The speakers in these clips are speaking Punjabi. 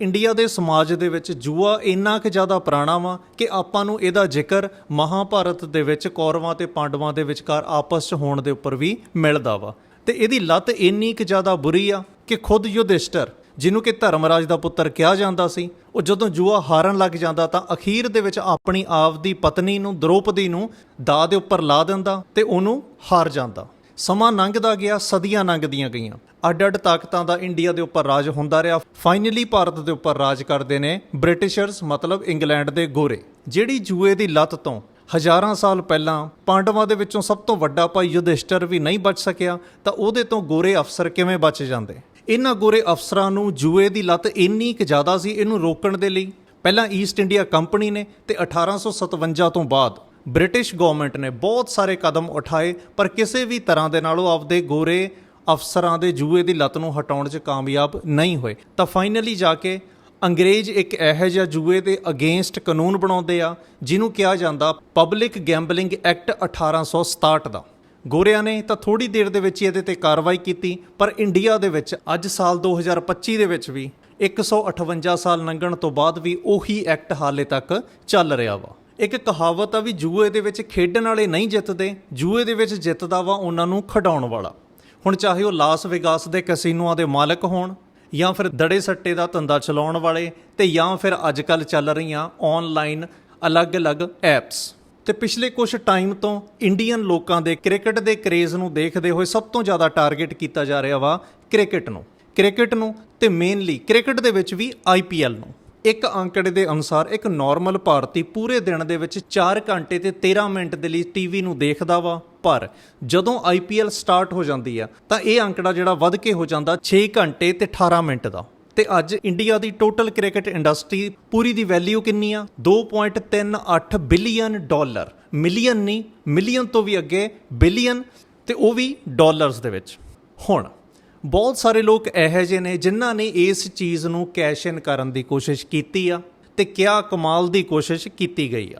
ਇੰਡੀਆ ਦੇ ਸਮਾਜ ਦੇ ਵਿੱਚ ਜੂਆ ਇੰਨਾ ਕੁ ਜ਼ਿਆਦਾ ਪੁਰਾਣਾ ਵਾ ਕਿ ਆਪਾਂ ਨੂੰ ਇਹਦਾ ਜ਼ਿਕਰ ਮਹਾਭਾਰਤ ਦੇ ਵਿੱਚ ਕੌਰਵਾਂ ਤੇ ਪਾਂਡਵਾਂ ਦੇ ਵਿਚਕਾਰ ਆਪਸ 'ਚ ਹੋਣ ਦੇ ਉੱਪਰ ਵੀ ਮਿਲਦਾ ਵਾ। ਤੇ ਇਹਦੀ ਲੱਤ ਇੰਨੀ ਕੁ ਜ਼ਿਆਦਾ ਬੁਰੀ ਆ ਕਿ ਖੁਦ ਯੁਧਿਸ਼ਟਰ, ਜਿਹਨੂੰ ਕਿ ਧਰਮਰਾਜ ਦਾ ਪੁੱਤਰ ਕਿਹਾ ਜਾਂਦਾ ਸੀ, ਉਹ ਜਦੋਂ ਜੂਆ ਹਾਰਨ ਲੱਗ ਜਾਂਦਾ ਤਾਂ ਅਖੀਰ ਦੇ ਵਿੱਚ ਆਪਣੀ ਆਪ ਦੀ ਪਤਨੀ ਨੂੰ, ਦ੍ਰੋਪਦੀ ਨੂੰ ਦਾ ਦੇ ਉੱਪਰ ਲਾ ਦਿੰਦਾ ਤੇ ਉਹਨੂੰ ਹਾਰ ਜਾਂਦਾ। ਸਮਾਂ ਲੰਘਦਾ ਗਿਆ, ਸਦੀਆਂ ਲੰਘਦੀਆਂ ਗਈਆਂ। ਅੱਡ-ਅੱਡ ਤਾਕਤਾਂ ਦਾ ਇੰਡੀਆ ਦੇ ਉੱਪਰ ਰਾਜ ਹੁੰਦਾ ਰਿਹਾ। ਫਾਈਨਲੀ ਭਾਰਤ ਦੇ ਉੱਪਰ ਰਾਜ ਕਰਦੇ ਨੇ ਬ੍ਰਿਟਿਸ਼ਰਸ ਮਤਲਬ ਇੰਗਲੈਂਡ ਦੇ ਗੋਰੇ, ਜਿਹੜੀ ਜੂਏ ਦੀ ਲੱਤ ਤੋਂ ਹਜ਼ਾਰਾਂ ਸਾਲ ਪਹਿਲਾਂ ਪਾਂਡਵਾਂ ਦੇ ਵਿੱਚੋਂ ਸਭ ਤੋਂ ਵੱਡਾ ਭਾਈ ਯੁਧਿਸ਼ਟਰ ਵੀ ਨਹੀਂ ਬਚ ਸਕਿਆ, ਤਾਂ ਉਹਦੇ ਤੋਂ ਗੋਰੇ ਅਫਸਰ ਕਿਵੇਂ ਬਚ ਜਾਂਦੇ? ਇਹਨਾਂ ਗੋਰੇ ਅਫਸਰਾਂ ਨੂੰ ਜੂਏ ਦੀ ਲੱਤ ਇੰਨੀ ਕੁ ਜ਼ਿਆਦਾ ਸੀ ਇਹਨੂੰ ਰੋਕਣ ਦੇ ਲਈ। ਪਹਿਲਾਂ ਈਸਟ ਇੰਡੀਆ ਕੰਪਨੀ ਨੇ ਤੇ 1857 ਤੋਂ ਬਾਅਦ ਬ੍ਰਿਟਿਸ਼ ਗਵਰਨਮੈਂਟ ਨੇ ਬਹੁਤ ਸਾਰੇ ਕਦਮ ਉਠਾਏ, ਪਰ ਕਿਸੇ ਵੀ ਤਰ੍ਹਾਂ ਦੇ ਨਾਲ ਉਹ ਆਪਦੇ ਗੋਰੇ ਅਫਸਰਾਂ ਦੇ ਜੂਏ ਦੀ ਲੱਤ ਨੂੰ ਹਟਾਉਣ 'ਚ ਕਾਮਯਾਬ ਨਹੀਂ ਹੋਏ। ਤਾਂ ਫਾਈਨਲੀ ਜਾ ਕੇ ਅੰਗਰੇਜ਼ ਇੱਕ ਇਹੋ ਜਿਹਾ ਜੂਏ ਦੇ ਅਗੇਂਸਟ ਕਾਨੂੰਨ ਬਣਾਉਂਦੇ ਆ, ਜਿਹਨੂੰ ਕਿਹਾ ਜਾਂਦਾ ਪਬਲਿਕ ਗੈਂਬਲਿੰਗ ਐਕਟ 1867 ਦਾ। ਗੋਰਿਆਂ ਨੇ ਤਾਂ ਥੋੜੀ ਦੇਰ ਦੇ ਵਿੱਚ ਹੀ ਇਹਦੇ ਤੇ ਕਾਰਵਾਈ ਕੀਤੀ, ਪਰ ਇੰਡੀਆ ਦੇ ਵਿੱਚ ਅੱਜ ਸਾਲ 2025 ਦੇ ਵਿੱਚ ਵੀ 158 ਸਾਲ ਲੰਘਣ ਤੋਂ ਬਾਅਦ ਵੀ ਉਹੀ ਐਕਟ ਹਾਲੇ ਤੱਕ ਚੱਲ ਰਿਹਾ ਵਾ। ਇੱਕ ਕਹਾਵਤ ਆ ਵੀ ਜੂਏ ਦੇ ਵਿੱਚ ਖੇਡਣ ਵਾਲੇ ਨਹੀਂ ਜਿੱਤਦੇ, ਜੂਏ ਦੇ ਵਿੱਚ ਜਿੱਤਦਾ ਵਾ ਉਹਨਾਂ ਨੂੰ ਖਡਾਉਣ ਵਾਲਾ। ਹੁਣ ਚਾਹੇ ਉਹ ਲਾਸ ਵੇਗਾਸ ਦੇ ਕੈਸੀਨੋਆਂ ਦੇ ਮਾਲਕ ਹੋਣ, ਜਾਂ ਫਿਰ ਦੜੇ ਸੱਟੇ ਦਾ ਧੰਦਾ ਚਲਾਉਣ ਵਾਲੇ, ਤੇ ਜਾਂ ਫਿਰ ਅੱਜ ਕੱਲ ਚੱਲ ਰਹੀਆਂ ਆਨਲਾਈਨ ਅਲੱਗ-ਅਲੱਗ ਐਪਸ ਤੇ ਪਿਛਲੇ ਕੁਝ ਟਾਈਮ ਤੋਂ ਇੰਡੀਅਨ ਲੋਕਾਂ ਦੇ ਕ੍ਰਿਕਟ ਦੇ ਕਰੇਜ਼ ਨੂੰ ਦੇਖਦੇ ਹੋਏ ਸਭ ਤੋਂ ਜ਼ਿਆਦਾ ਟਾਰਗੇਟ ਕੀਤਾ ਜਾ ਰਿਹਾ ਵਾ ਕ੍ਰਿਕਟ ਨੂੰ। ਕ੍ਰਿਕਟ ਨੂੰ ਤੇ ਮੇਨਲੀ ਕ੍ਰਿਕਟ ਦੇ ਵਿੱਚ ਵੀ ਆਈਪੀਐਲ ਨੂੰ। ਇੱਕ ਅੰਕੜੇ ਦੇ ਅਨੁਸਾਰ ਇੱਕ ਨਾਰਮਲ ਭਾਰਤੀ ਪੂਰੇ ਦਿਨ ਦੇ ਵਿੱਚ 4 ਘੰਟੇ ਤੇ 13 ਮਿੰਟ ਦੇ ਲਈ ਟੀਵੀ ਨੂੰ ਦੇਖਦਾ ਵਾ। ਪਰ ਜਦੋਂ ਆਈਪੀਐਲ ਸਟਾਰਟ ਹੋ ਜਾਂਦੀ ਆ, ਤਾਂ ਇਹ ਅੰਕੜਾ ਜਿਹੜਾ ਵੱਧ ਕੇ ਹੋ ਜਾਂਦਾ 6 ਘੰਟੇ ਤੇ 18 ਮਿੰਟ ਦਾ। ਤੇ ਅੱਜ ਇੰਡੀਆ ਦੀ ਟੋਟਲ ਕ੍ਰਿਕਟ ਇੰਡਸਟਰੀ ਪੂਰੀ ਦੀ ਵੈਲਿਊ ਕਿੰਨੀ ਆ? 2.38 ਬਿਲੀਅਨ ਡਾਲਰ ਮਿਲੀਅਨ ਨਹੀਂ ਮਿਲੀਅਨ ਤੋਂ ਵੀ ਅੱਗੇ ਬਿਲੀਅਨ ਤੇ ਉਹ ਵੀ ਡਾਲਰਸ ਦੇ ਵਿੱਚ। ਹੁਣ ਬਹੁਤ ਸਾਰੇ ਲੋਕ ਇਹੋ ਜਿਹੇ ਨੇ ਜਿਨ੍ਹਾਂ ਨੇ ਇਸ ਚੀਜ਼ ਨੂੰ ਕੈਸ਼ ਇਨ ਕਰਨ ਦੀ ਕੋਸ਼ਿਸ਼ ਕੀਤੀ ਆ ਤੇ ਕਿਆ ਕਮਾਲ ਦੀ ਕੋਸ਼ਿਸ਼ ਕੀਤੀ ਗਈ ਆ।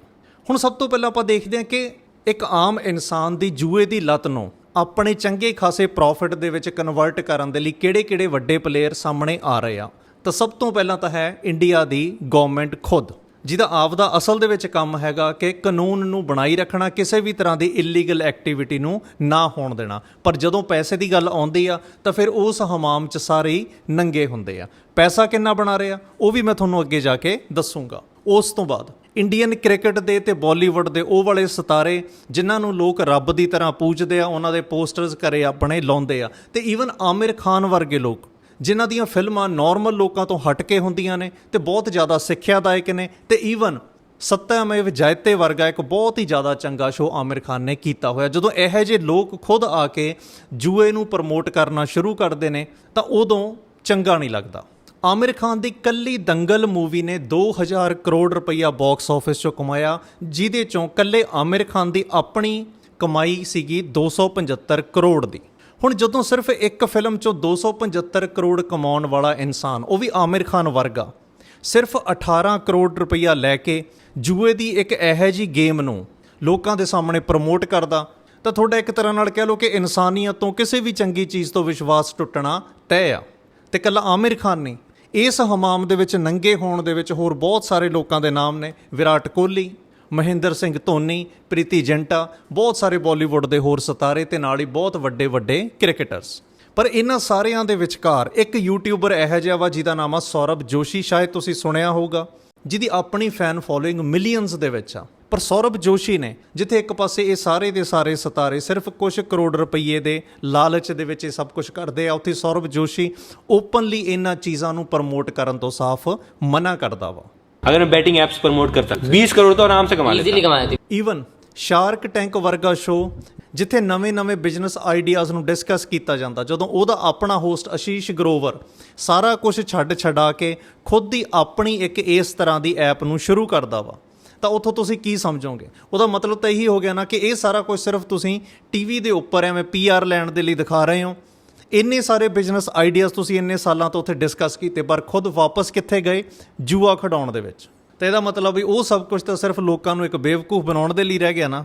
ਹੁਣ ਸਭ ਤੋਂ ਪਹਿਲਾਂ ਆਪਾਂ ਦੇਖਦੇ ਹਾਂ ਕਿ ਇੱਕ ਆਮ ਇਨਸਾਨ ਦੀ ਜੂਏ ਦੀ ਲਤ ਨੂੰ ਆਪਣੇ ਚੰਗੇ ਖਾਸੇ ਪ੍ਰੋਫਿਟ ਦੇ ਵਿੱਚ ਕਨਵਰਟ ਕਰਨ ਦੇ ਲਈ ਕਿਹੜੇ-ਕਿਹੜੇ ਵੱਡੇ ਪਲੇਅਰ ਸਾਹਮਣੇ ਆ ਰਹੇ ਆ। ਤਾਂ ਸਭ ਤੋਂ ਪਹਿਲਾਂ ਤਾਂ ਹੈ ਇੰਡੀਆ ਦੀ ਗਵਰਨਮੈਂਟ ਖੁਦ। ਜਿਹਦਾ ਆਪਦਾ ਅਸਲ ਦੇ ਵਿੱਚ ਕੰਮ ਹੈਗਾ ਕਿ ਕਾਨੂੰਨ ਨੂੰ ਬਣਾਈ ਰੱਖਣਾ, ਕਿਸੇ ਵੀ ਤਰ੍ਹਾਂ ਦੀ ਇਲੀਗਲ ਐਕਟੀਵਿਟੀ ਨੂੰ ਨਾ ਹੋਣ ਦੇਣਾ। ਪਰ ਜਦੋਂ ਪੈਸੇ ਦੀ ਗੱਲ ਆਉਂਦੀ ਆ, ਤਾਂ ਫਿਰ ਉਸ ਹਮਾਮ 'ਚ ਸਾਰੇ ਹੀ ਨੰਗੇ ਹੁੰਦੇ ਆ। ਪੈਸਾ ਕਿੰਨਾ ਬਣਾ ਰਿਹਾ ਉਹ ਵੀ ਮੈਂ ਤੁਹਾਨੂੰ ਅੱਗੇ ਜਾ ਕੇ ਦੱਸੂਗਾ। ਉਸ ਤੋਂ ਬਾਅਦ ਇੰਡੀਅਨ ਕ੍ਰਿਕਟ ਦੇ ਤੇ ਬਾਲੀਵੁੱਡ ਦੇ ਉਹ ਵਾਲੇ ਸਿਤਾਰੇ, ਜਿਨ੍ਹਾਂ ਨੂੰ ਲੋਕ ਰੱਬ ਦੀ ਤਰ੍ਹਾਂ ਪੂਜਦੇ ਆ, ਉਹਨਾਂ ਦੇ ਪੋਸਟਰਸ ਘਰੇ ਆਪਣੇ ਲਾਉਂਦੇ ਆ। ਤੇ ਈਵਨ ਆਮਿਰ ਖਾਨ ਵਰਗੇ ਲੋਕ ਜਿਨ੍ਹਾਂ ਦੀਆਂ ਫਿਲਮਾਂ ਨਾਰਮਲ ਲੋਕਾਂ ਤੋਂ ਹਟ ਕੇ ਹੁੰਦੀਆਂ ਨੇ ਤੇ ਬਹੁਤ ਜ਼ਿਆਦਾ ਸਿੱਖਿਆਦਾਇਕ ਨੇ ਤੇ ਈਵਨ ਸੱਤਿਆਮੇਵ ਜਯਤੇ ਵਰਗਾ ਇੱਕ ਬਹੁਤ ਹੀ ਜ਼ਿਆਦਾ ਚੰਗਾ ਸ਼ੋਅ ਆਮਿਰ ਖਾਨ ਨੇ ਕੀਤਾ ਹੋਇਆ। ਜਦੋਂ ਇਹੋ ਜਿਹੇ ਲੋਕ ਖੁਦ ਆ ਕੇ ਜੂਏ ਨੂੰ ਪ੍ਰਮੋਟ ਕਰਨਾ ਸ਼ੁਰੂ ਕਰਦੇ ਨੇ, ਤਾਂ ਉਦੋਂ ਚੰਗਾ ਨਹੀਂ ਲੱਗਦਾ। ਆਮਿਰ ਖਾਨ ਦੀ ਕੱਲੀ ਦੰਗਲ ਮੂਵੀ ਨੇ 2000 ਕਰੋੜ ਰੁਪਈਆ ਬਾਕਸ ਆਫਿਸ 'ਚੋਂ ਕਮਾਇਆ, ਜਿਹਦੇ ਚੋਂ ਕੱਲੇ ਆਮਿਰ ਖਾਨ ਦੀ ਆਪਣੀ ਕਮਾਈ ਸੀਗੀ 275 ਕਰੋੜ ਦੀ। ਹੁਣ ਜਦੋਂ ਸਿਰਫ ਇੱਕ ਫਿਲਮ 'ਚੋਂ 275 ਕਰੋੜ ਕਮਾਉਣ ਵਾਲਾ ਇਨਸਾਨ, ਉਹ ਵੀ ਆਮਿਰ ਖਾਨ ਵਰਗਾ, ਸਿਰਫ 18 ਕਰੋੜ ਰੁਪਈਆ ਲੈ ਕੇ ਜੂਏ ਦੀ ਇੱਕ ਇਹੋ ਜੀ ਗੇਮ ਨੂੰ ਲੋਕਾਂ ਦੇ ਸਾਹਮਣੇ ਪ੍ਰਮੋਟ ਕਰਦਾ, ਤਾਂ ਤੁਹਾਡਾ ਇੱਕ ਤਰ੍ਹਾਂ ਨਾਲ ਕਹਿ ਲਓ ਕਿ ਇਨਸਾਨੀਅਤ ਤੋਂ ਕਿਸੇ ਵੀ ਚੰਗੀ ਚੀਜ਼ ਤੋਂ ਵਿਸ਼ਵਾਸ ਟੁੱਟਣਾ ਤੈਅ ਆ। ਤੇ ਕੱਲਾ ਆਮਿਰ ਖਾਨ ਨਹੀਂ ਇਸ ਹਮਾਮ ਦੇ ਵਿੱਚ, ਨੰਗੇ ਹੋਣ ਦੇ ਵਿੱਚ ਹੋਰ ਬਹੁਤ ਸਾਰੇ ਲੋਕਾਂ ਦੇ ਨਾਮ ਨੇ, ਵਿਰਾਟ ਕੋਹਲੀ ਮਹਿੰਦਰ ਸਿੰਘ ਧੋਨੀ, ਪ੍ਰੀਤੀ ਜਿੰਟਾ, ਬਹੁਤ ਸਾਰੇ ਬਾਲੀਵੁੱਡ ਦੇ ਹੋਰ ਸਿਤਾਰੇ ਤੇ ਨਾਲ ਹੀ ਬਹੁਤ ਵੱਡੇ ਵੱਡੇ ਕ੍ਰਿਕਟਰਸ ਪਰ ਇਹਨਾਂ ਸਾਰਿਆਂ ਦੇ ਵਿਚਕਾਰ ਇੱਕ ਯੂਟਿਊਬਰ ਇਹੋ ਜਿਹਾ ਵਾ ਜਿਹਦਾ ਨਾਮ ਆ ਸੌਰਭ ਜੋਸ਼ੀ। ਸ਼ਾਇਦ ਤੁਸੀਂ ਸੁਣਿਆ ਹੋਊਗਾ, ਜਿਹਦੀ ਆਪਣੀ ਫੈਨ ਫੋਲੋਇੰਗ ਮਿਲੀਅਨਸ ਦੇ ਵਿੱਚ ਆ। ਪਰ ਸੌਰਭ ਜੋਸ਼ੀ ਨੇ ਜਿੱਥੇ ਇੱਕ ਪਾਸੇ ਇਹ ਸਾਰੇ ਦੇ ਸਾਰੇ ਸਿਤਾਰੇ ਸਿਰਫ ਕੁਝ ਕਰੋੜ ਰੁਪਏ ਦੇ ਲਾਲਚ ਦੇ ਵਿੱਚ ਇਹ ਸਭ ਕੁਝ ਕਰਦੇ ਆ, ਉੱਥੇ ਸੌਰਭ ਜੋਸ਼ੀ ਓਪਨਲੀ ਇਹਨਾਂ ਚੀਜ਼ਾਂ ਨੂੰ ਪ੍ਰਮੋਟ ਕਰਨ ਤੋਂ ਸਾਫ਼ ਮਨਾ ਕਰਦਾ ਵਾ। अगर मैं बैटिंग एप्स प्रमोट करता बीस करोड़ तो आराम से कमा लेता इजीली कमाए थे ਈਵਨ ਸ਼ਾਰਕ ਟੈਂਕ ਵਰਗਾ ਸ਼ੋਅ ਜਿੱਥੇ ਨਵੇਂ-ਨਵੇਂ ਬਿਜ਼ਨਸ ਆਈਡੀਆਜ਼ ਨੂੰ ਡਿਸਕਸ ਕੀਤਾ ਜਾਂਦਾ ਜਦੋਂ ਉਹਦਾ ਆਪਣਾ ਹੋਸਟ ਅਸ਼ੀਸ਼ ਗਰੋਵਰ ਸਾਰਾ ਕੁਝ ਛੱਡ ਛਡਾ ਕੇ ਖੁਦ ਦੀ ਆਪਣੀ ਇੱਕ ਇਸ ਤਰ੍ਹਾਂ ਦੀ ਐਪ ਨੂੰ ਸ਼ੁਰੂ ਕਰਦਾ ਵਾ ਤਾਂ ਉੱਥੋਂ ਤੁਸੀਂ ਕੀ ਸਮਝੋਗੇ ਉਹਦਾ ਮਤਲਬ ਤਾਂ ਇਹੀ ਹੋ ਗਿਆ ਨਾ ਕਿ ਇਹ ਸਾਰਾ ਕੁਝ ਸਿਰਫ ਤੁਸੀਂ ਟੀਵੀ ਦੇ ਉੱਪਰ ਐਵੇਂ ਪੀਆਰ ਲੈਣ ਦੇ ਲਈ ਦਿਖਾ ਰਹੇ ਹੋ ਇੰਨੇ ਸਾਰੇ ਬਿਜ਼ਨਸ ਆਈਡੀਆਜ਼ ਤੁਸੀਂ ਇੰਨੇ ਸਾਲਾਂ ਤੋਂ ਉੱਥੇ ਡਿਸਕਸ ਕੀਤੇ, ਪਰ ਖੁਦ ਵਾਪਸ ਕਿੱਥੇ ਗਏ? ਜੂਆ ਖਡਾਉਣ ਦੇ ਵਿੱਚ। ਤਾਂ ਇਹਦਾ ਮਤਲਬ ਵੀ ਉਹ ਸਭ ਕੁਝ ਤਾਂ ਸਿਰਫ ਲੋਕਾਂ ਨੂੰ ਇੱਕ ਬੇਵਕੂਫ ਬਣਾਉਣ ਦੇ ਲਈ ਰਹਿ ਗਿਆ ਨਾ।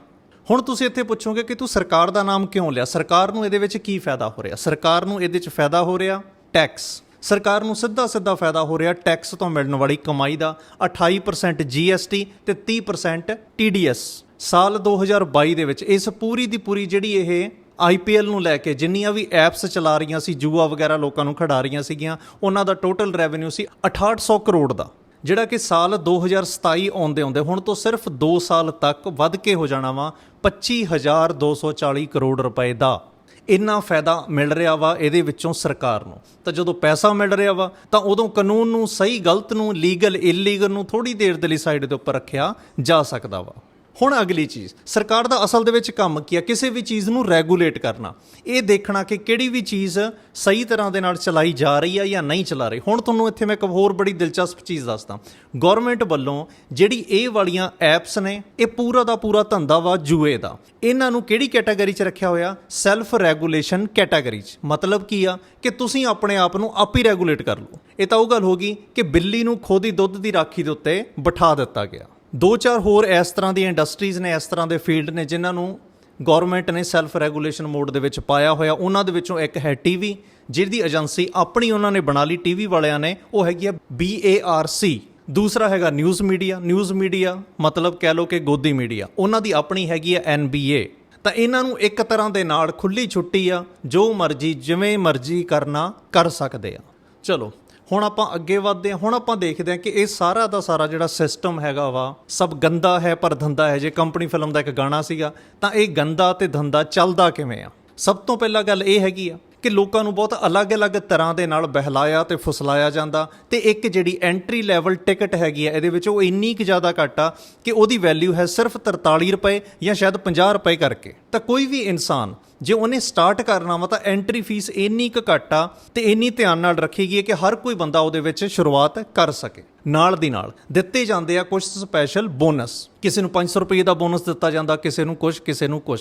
ਹੁਣ ਤੁਸੀਂ ਇੱਥੇ ਪੁੱਛੋਗੇ ਕਿ ਤੂੰ ਸਰਕਾਰ ਦਾ ਨਾਮ ਕਿਉਂ ਲਿਆ? ਸਰਕਾਰ ਨੂੰ ਇਹਦੇ ਵਿੱਚ ਕੀ ਫਾਇਦਾ ਹੋ ਰਿਹਾ? ਸਰਕਾਰ ਨੂੰ ਇਹਦੇ ਵਿੱਚ ਫਾਇਦਾ ਹੋ ਰਿਹਾ? ਟੈਕਸ ਸਰਕਾਰ ਨੂੰ ਸਿੱਧਾ ਸਿੱਧਾ ਫਾਇਦਾ ਹੋ ਰਿਹਾ ਟੈਕਸ ਤੋਂ ਮਿਲਣ ਵਾਲੀ ਕਮਾਈ ਦਾ। 28% GST ਤੇ 30% TDS ਸਾਲ 2022 ਦੇ ਵਿੱਚ ਇਸ ਪੂਰੀ ਦੀ ਪੂਰੀ ਜਿਹੜੀ ਇਹ IPL ਨੂੰ ਲੈ ਕੇ ਜਿੰਨੀਆਂ ਵੀ ਐਪਸ ਚਲਾ ਰਹੀਆਂ ਸੀ, ਜੂਆ ਵਗੈਰਾ ਲੋਕਾਂ ਨੂੰ ਖਿਡਾ ਰਹੀਆਂ ਸੀਗੀਆਂ, ਉਹਨਾਂ ਦਾ ਟੋਟਲ ਰੈਵਨਿਊ ਸੀ 6800 ਕਰੋੜ ਦਾ, ਜਿਹੜਾ ਕਿ ਸਾਲ 2027 ਆਉਂਦੇ ਆਉਂਦੇ, ਹੁਣ ਤੋਂ ਸਿਰਫ 2 ਸਾਲ ਤੱਕ ਵੱਧ ਕੇ ਹੋ ਜਾਣਾ ਵਾ 25240 ਕਰੋੜ ਰੁਪਏ ਦਾ। ਇੰਨਾ ਫਾਇਦਾ ਮਿਲ ਰਿਹਾ ਵਾ ਇਹਦੇ ਵਿੱਚੋਂ ਸਰਕਾਰ ਨੂੰ। ਤਾਂ ਜਦੋਂ ਪੈਸਾ ਮਿਲ ਰਿਹਾ ਵਾ, ਤਾਂ ਉਦੋਂ ਕਾਨੂੰਨ ਨੂੰ ਸਹੀ, ਗਲਤ ਨੂੰ ਲੀਗਲ ਇਲੀਗਲ ਨੂੰ ਥੋੜੀ ਦੇਰ ਦੇ ਲਈ ਸਾਈਡ ਦੇ ਉੱਪਰ ਰੱਖਿਆ ਜਾ ਸਕਦਾ ਵਾ। ਹੁਣ ਅਗਲੀ ਚੀਜ਼, ਸਰਕਾਰ ਦਾ ਅਸਲ ਦੇ ਵਿੱਚ ਕੰਮ ਕੀ ਆ? ਕਿਸੇ ਵੀ ਚੀਜ਼ ਨੂੰ ਰੈਗੂਲੇਟ ਕਰਨਾ। ਇਹ ਦੇਖਣਾ ਕਿ ਕਿਹੜੀ ਵੀ ਚੀਜ਼ ਸਹੀ ਤਰ੍ਹਾਂ ਦੇ ਨਾਲ ਚਲਾਈ ਜਾ ਰਹੀ ਆ ਜਾਂ ਨਹੀਂ ਚਲਾ ਰਹੀ। ਹੁਣ ਤੁਹਾਨੂੰ ਇੱਥੇ ਮੈਂ ਇੱਕ ਹੋਰ ਬੜੀ ਦਿਲਚਸਪ ਚੀਜ਼ ਦੱਸਦਾ। ਗਵਰਨਮੈਂਟ ਵੱਲੋਂ ਜਿਹੜੀ ਇਹ ਵਾਲੀਆਂ ਐਪਸ ਨੇ, ਇਹ ਪੂਰਾ ਦਾ ਪੂਰਾ ਧੰਦਾ ਵਾ ਜੂਏ ਦਾ। ਇਹਨਾਂ ਨੂੰ ਕਿਹੜੀ ਕੈਟਾਗਰੀ 'ਚ ਰੱਖਿਆ ਹੋਇਆ? ਸੈਲਫ ਰੈਗੂਲੇਸ਼ਨ ਕੈਟਾਗਰੀ 'ਚ। ਮਤਲਬ ਕੀ ਆ? ਕਿ ਤੁਸੀਂ ਆਪਣੇ ਆਪ ਨੂੰ ਆਪ ਹੀ ਰੈਗੂਲੇਟ ਕਰ ਲਓ। ਇਹ ਤਾਂ ਉਹ ਗੱਲ ਹੋ ਗਈ ਕਿ ਬਿੱਲੀ ਨੂੰ ਖੋਦੀ ਦੁੱਧ ਦੀ ਰਾਖੀ ਦੇ ਉੱਤੇ ਬਿਠਾ ਦਿੱਤਾ ਗਿਆ। ਦੋ ਚਾਰ ਹੋਰ ਇਸ ਤਰ੍ਹਾਂ ਦੀਆਂ ਇੰਡਸਟਰੀਜ਼ ਨੇ, ਇਸ ਤਰ੍ਹਾਂ ਦੇ ਫੀਲਡ ਨੇ, ਜਿਨ੍ਹਾਂ ਨੂੰ ਗਵਰਨਮੈਂਟ ਨੇ ਸੈਲਫ ਰੈਗੂਲੇਸ਼ਨ ਮੋਡ ਦੇ ਵਿੱਚ ਪਾਇਆ ਹੋਇਆ। ਉਹਨਾਂ ਦੇ ਵਿੱਚੋਂ ਇੱਕ ਹੈ ਟੀਵੀ ਜਿਹਦੀ ਏਜੰਸੀ ਆਪਣੀ ਉਹਨਾਂ ਨੇ ਬਣਾ ਲਈ। ਟੀਵੀ ਵਾਲਿਆਂ ਨੇ, ਉਹ ਹੈਗੀ ਆ BARC ਦੂਸਰਾ ਹੈਗਾ ਨਿਊਜ਼ ਮੀਡੀਆ ਨਿਊਜ਼ ਮੀਡੀਆ ਮਤਲਬ ਕਹਿ ਲਓ ਕਿ ਗੋਦੀ ਮੀਡੀਆ ਉਹਨਾਂ ਦੀ ਆਪਣੀ ਹੈਗੀ ਆ NBA ਤਾਂ ਇਹਨਾਂ ਨੂੰ ਇੱਕ ਤਰ੍ਹਾਂ ਦੇ ਨਾਲ ਖੁੱਲੀ ਛੁੱਟੀ ਆ, ਜੋ ਮਰਜ਼ੀ, ਜਿਵੇਂ ਮਰਜ਼ੀ ਕਰਨਾ, ਕਰ ਸਕਦੇ ਆ। ਚਲੋ ਹੁਣ ਆਪਾਂ ਅੱਗੇ ਵਧਦੇ ਹਾਂ, ਹੁਣ ਆਪਾਂ ਦੇਖਦੇ ਹਾਂ ਕਿ ਇਹ ਸਾਰਾ ਦਾ ਸਾਰਾ ਜਿਹੜਾ ਸਿਸਟਮ ਹੈਗਾ ਵਾ, ਸਭ ਗੰਦਾ ਹੈ ਪਰ ਧੰਦਾ ਹੈ। ਜੇ ਕੰਪਨੀ ਫਿਲਮ ਦਾ ਇੱਕ ਗਾਣਾ ਸੀਗਾ, ਤਾਂ ਇਹ ਗੰਦਾ ਤੇ ਧੰਦਾ ਚੱਲਦਾ ਕਿਵੇਂ ਆ? ਸਭ ਤੋਂ ਪਹਿਲਾਂ ਗੱਲ ਇਹ ਹੈਗੀ ਆ ਕਿ ਲੋਕਾਂ ਨੂੰ ਬਹੁਤ ਅਲੱਗ-ਅਲੱਗ ਤਰ੍ਹਾਂ ਦੇ ਨਾਲ ਬਹਿਲਾਇਆ ਤੇ ਫੁਸਲਾਇਆ ਜਾਂਦਾ ਤੇ ਇੱਕ ਜਿਹੜੀ ਐਂਟਰੀ ਲੈਵਲ ਟਿਕਟ ਹੈਗੀ ਆ, ਇਹਦੇ ਵਿੱਚ ਉਹ ਇੰਨੀ ਕੁ ਜ਼ਿਆਦਾ ਘੱਟ ਆ ਕਿ ਉਹਦੀ ਵੈਲਿਊ ਹੈ ਸਿਰਫ 43 ਰੁਪਏ ਜਾਂ ਸ਼ਾਇਦ 50 ਰੁਪਏ ਕਰਕੇ। ਤਾਂ ਕੋਈ ਵੀ ਇਨਸਾਨ, ਜੇ ਉਹਨੇ ਸਟਾਰਟ ਕਰਨਾ ਵਾ ਤਾਂ ਐਂਟਰੀ ਫੀਸ ਇੰਨੀ ਕੁ ਘੱਟ ਆ ਤੇ ਇੰਨੀ ਧਿਆਨ ਨਾਲ ਰੱਖੀ ਗਈ ਹੈ ਕਿ ਹਰ ਕੋਈ ਬੰਦਾ ਉਹਦੇ ਵਿੱਚ ਸ਼ੁਰੂਆਤ ਕਰ ਸਕੇ। ਨਾਲ ਦੀ ਨਾਲ ਦਿੱਤੇ ਜਾਂਦੇ ਆ ਕੁਝ ਸਪੈਸ਼ਲ ਬੋਨਸ ਕਿਸੇ ਨੂੰ 500 ਰੁਪਏ ਦਾ ਬੋਨਸ ਦਿੱਤਾ ਜਾਂਦਾ, ਕਿਸੇ ਨੂੰ ਕੁਝ ਕਿਸੇ ਨੂੰ ਕੁਝ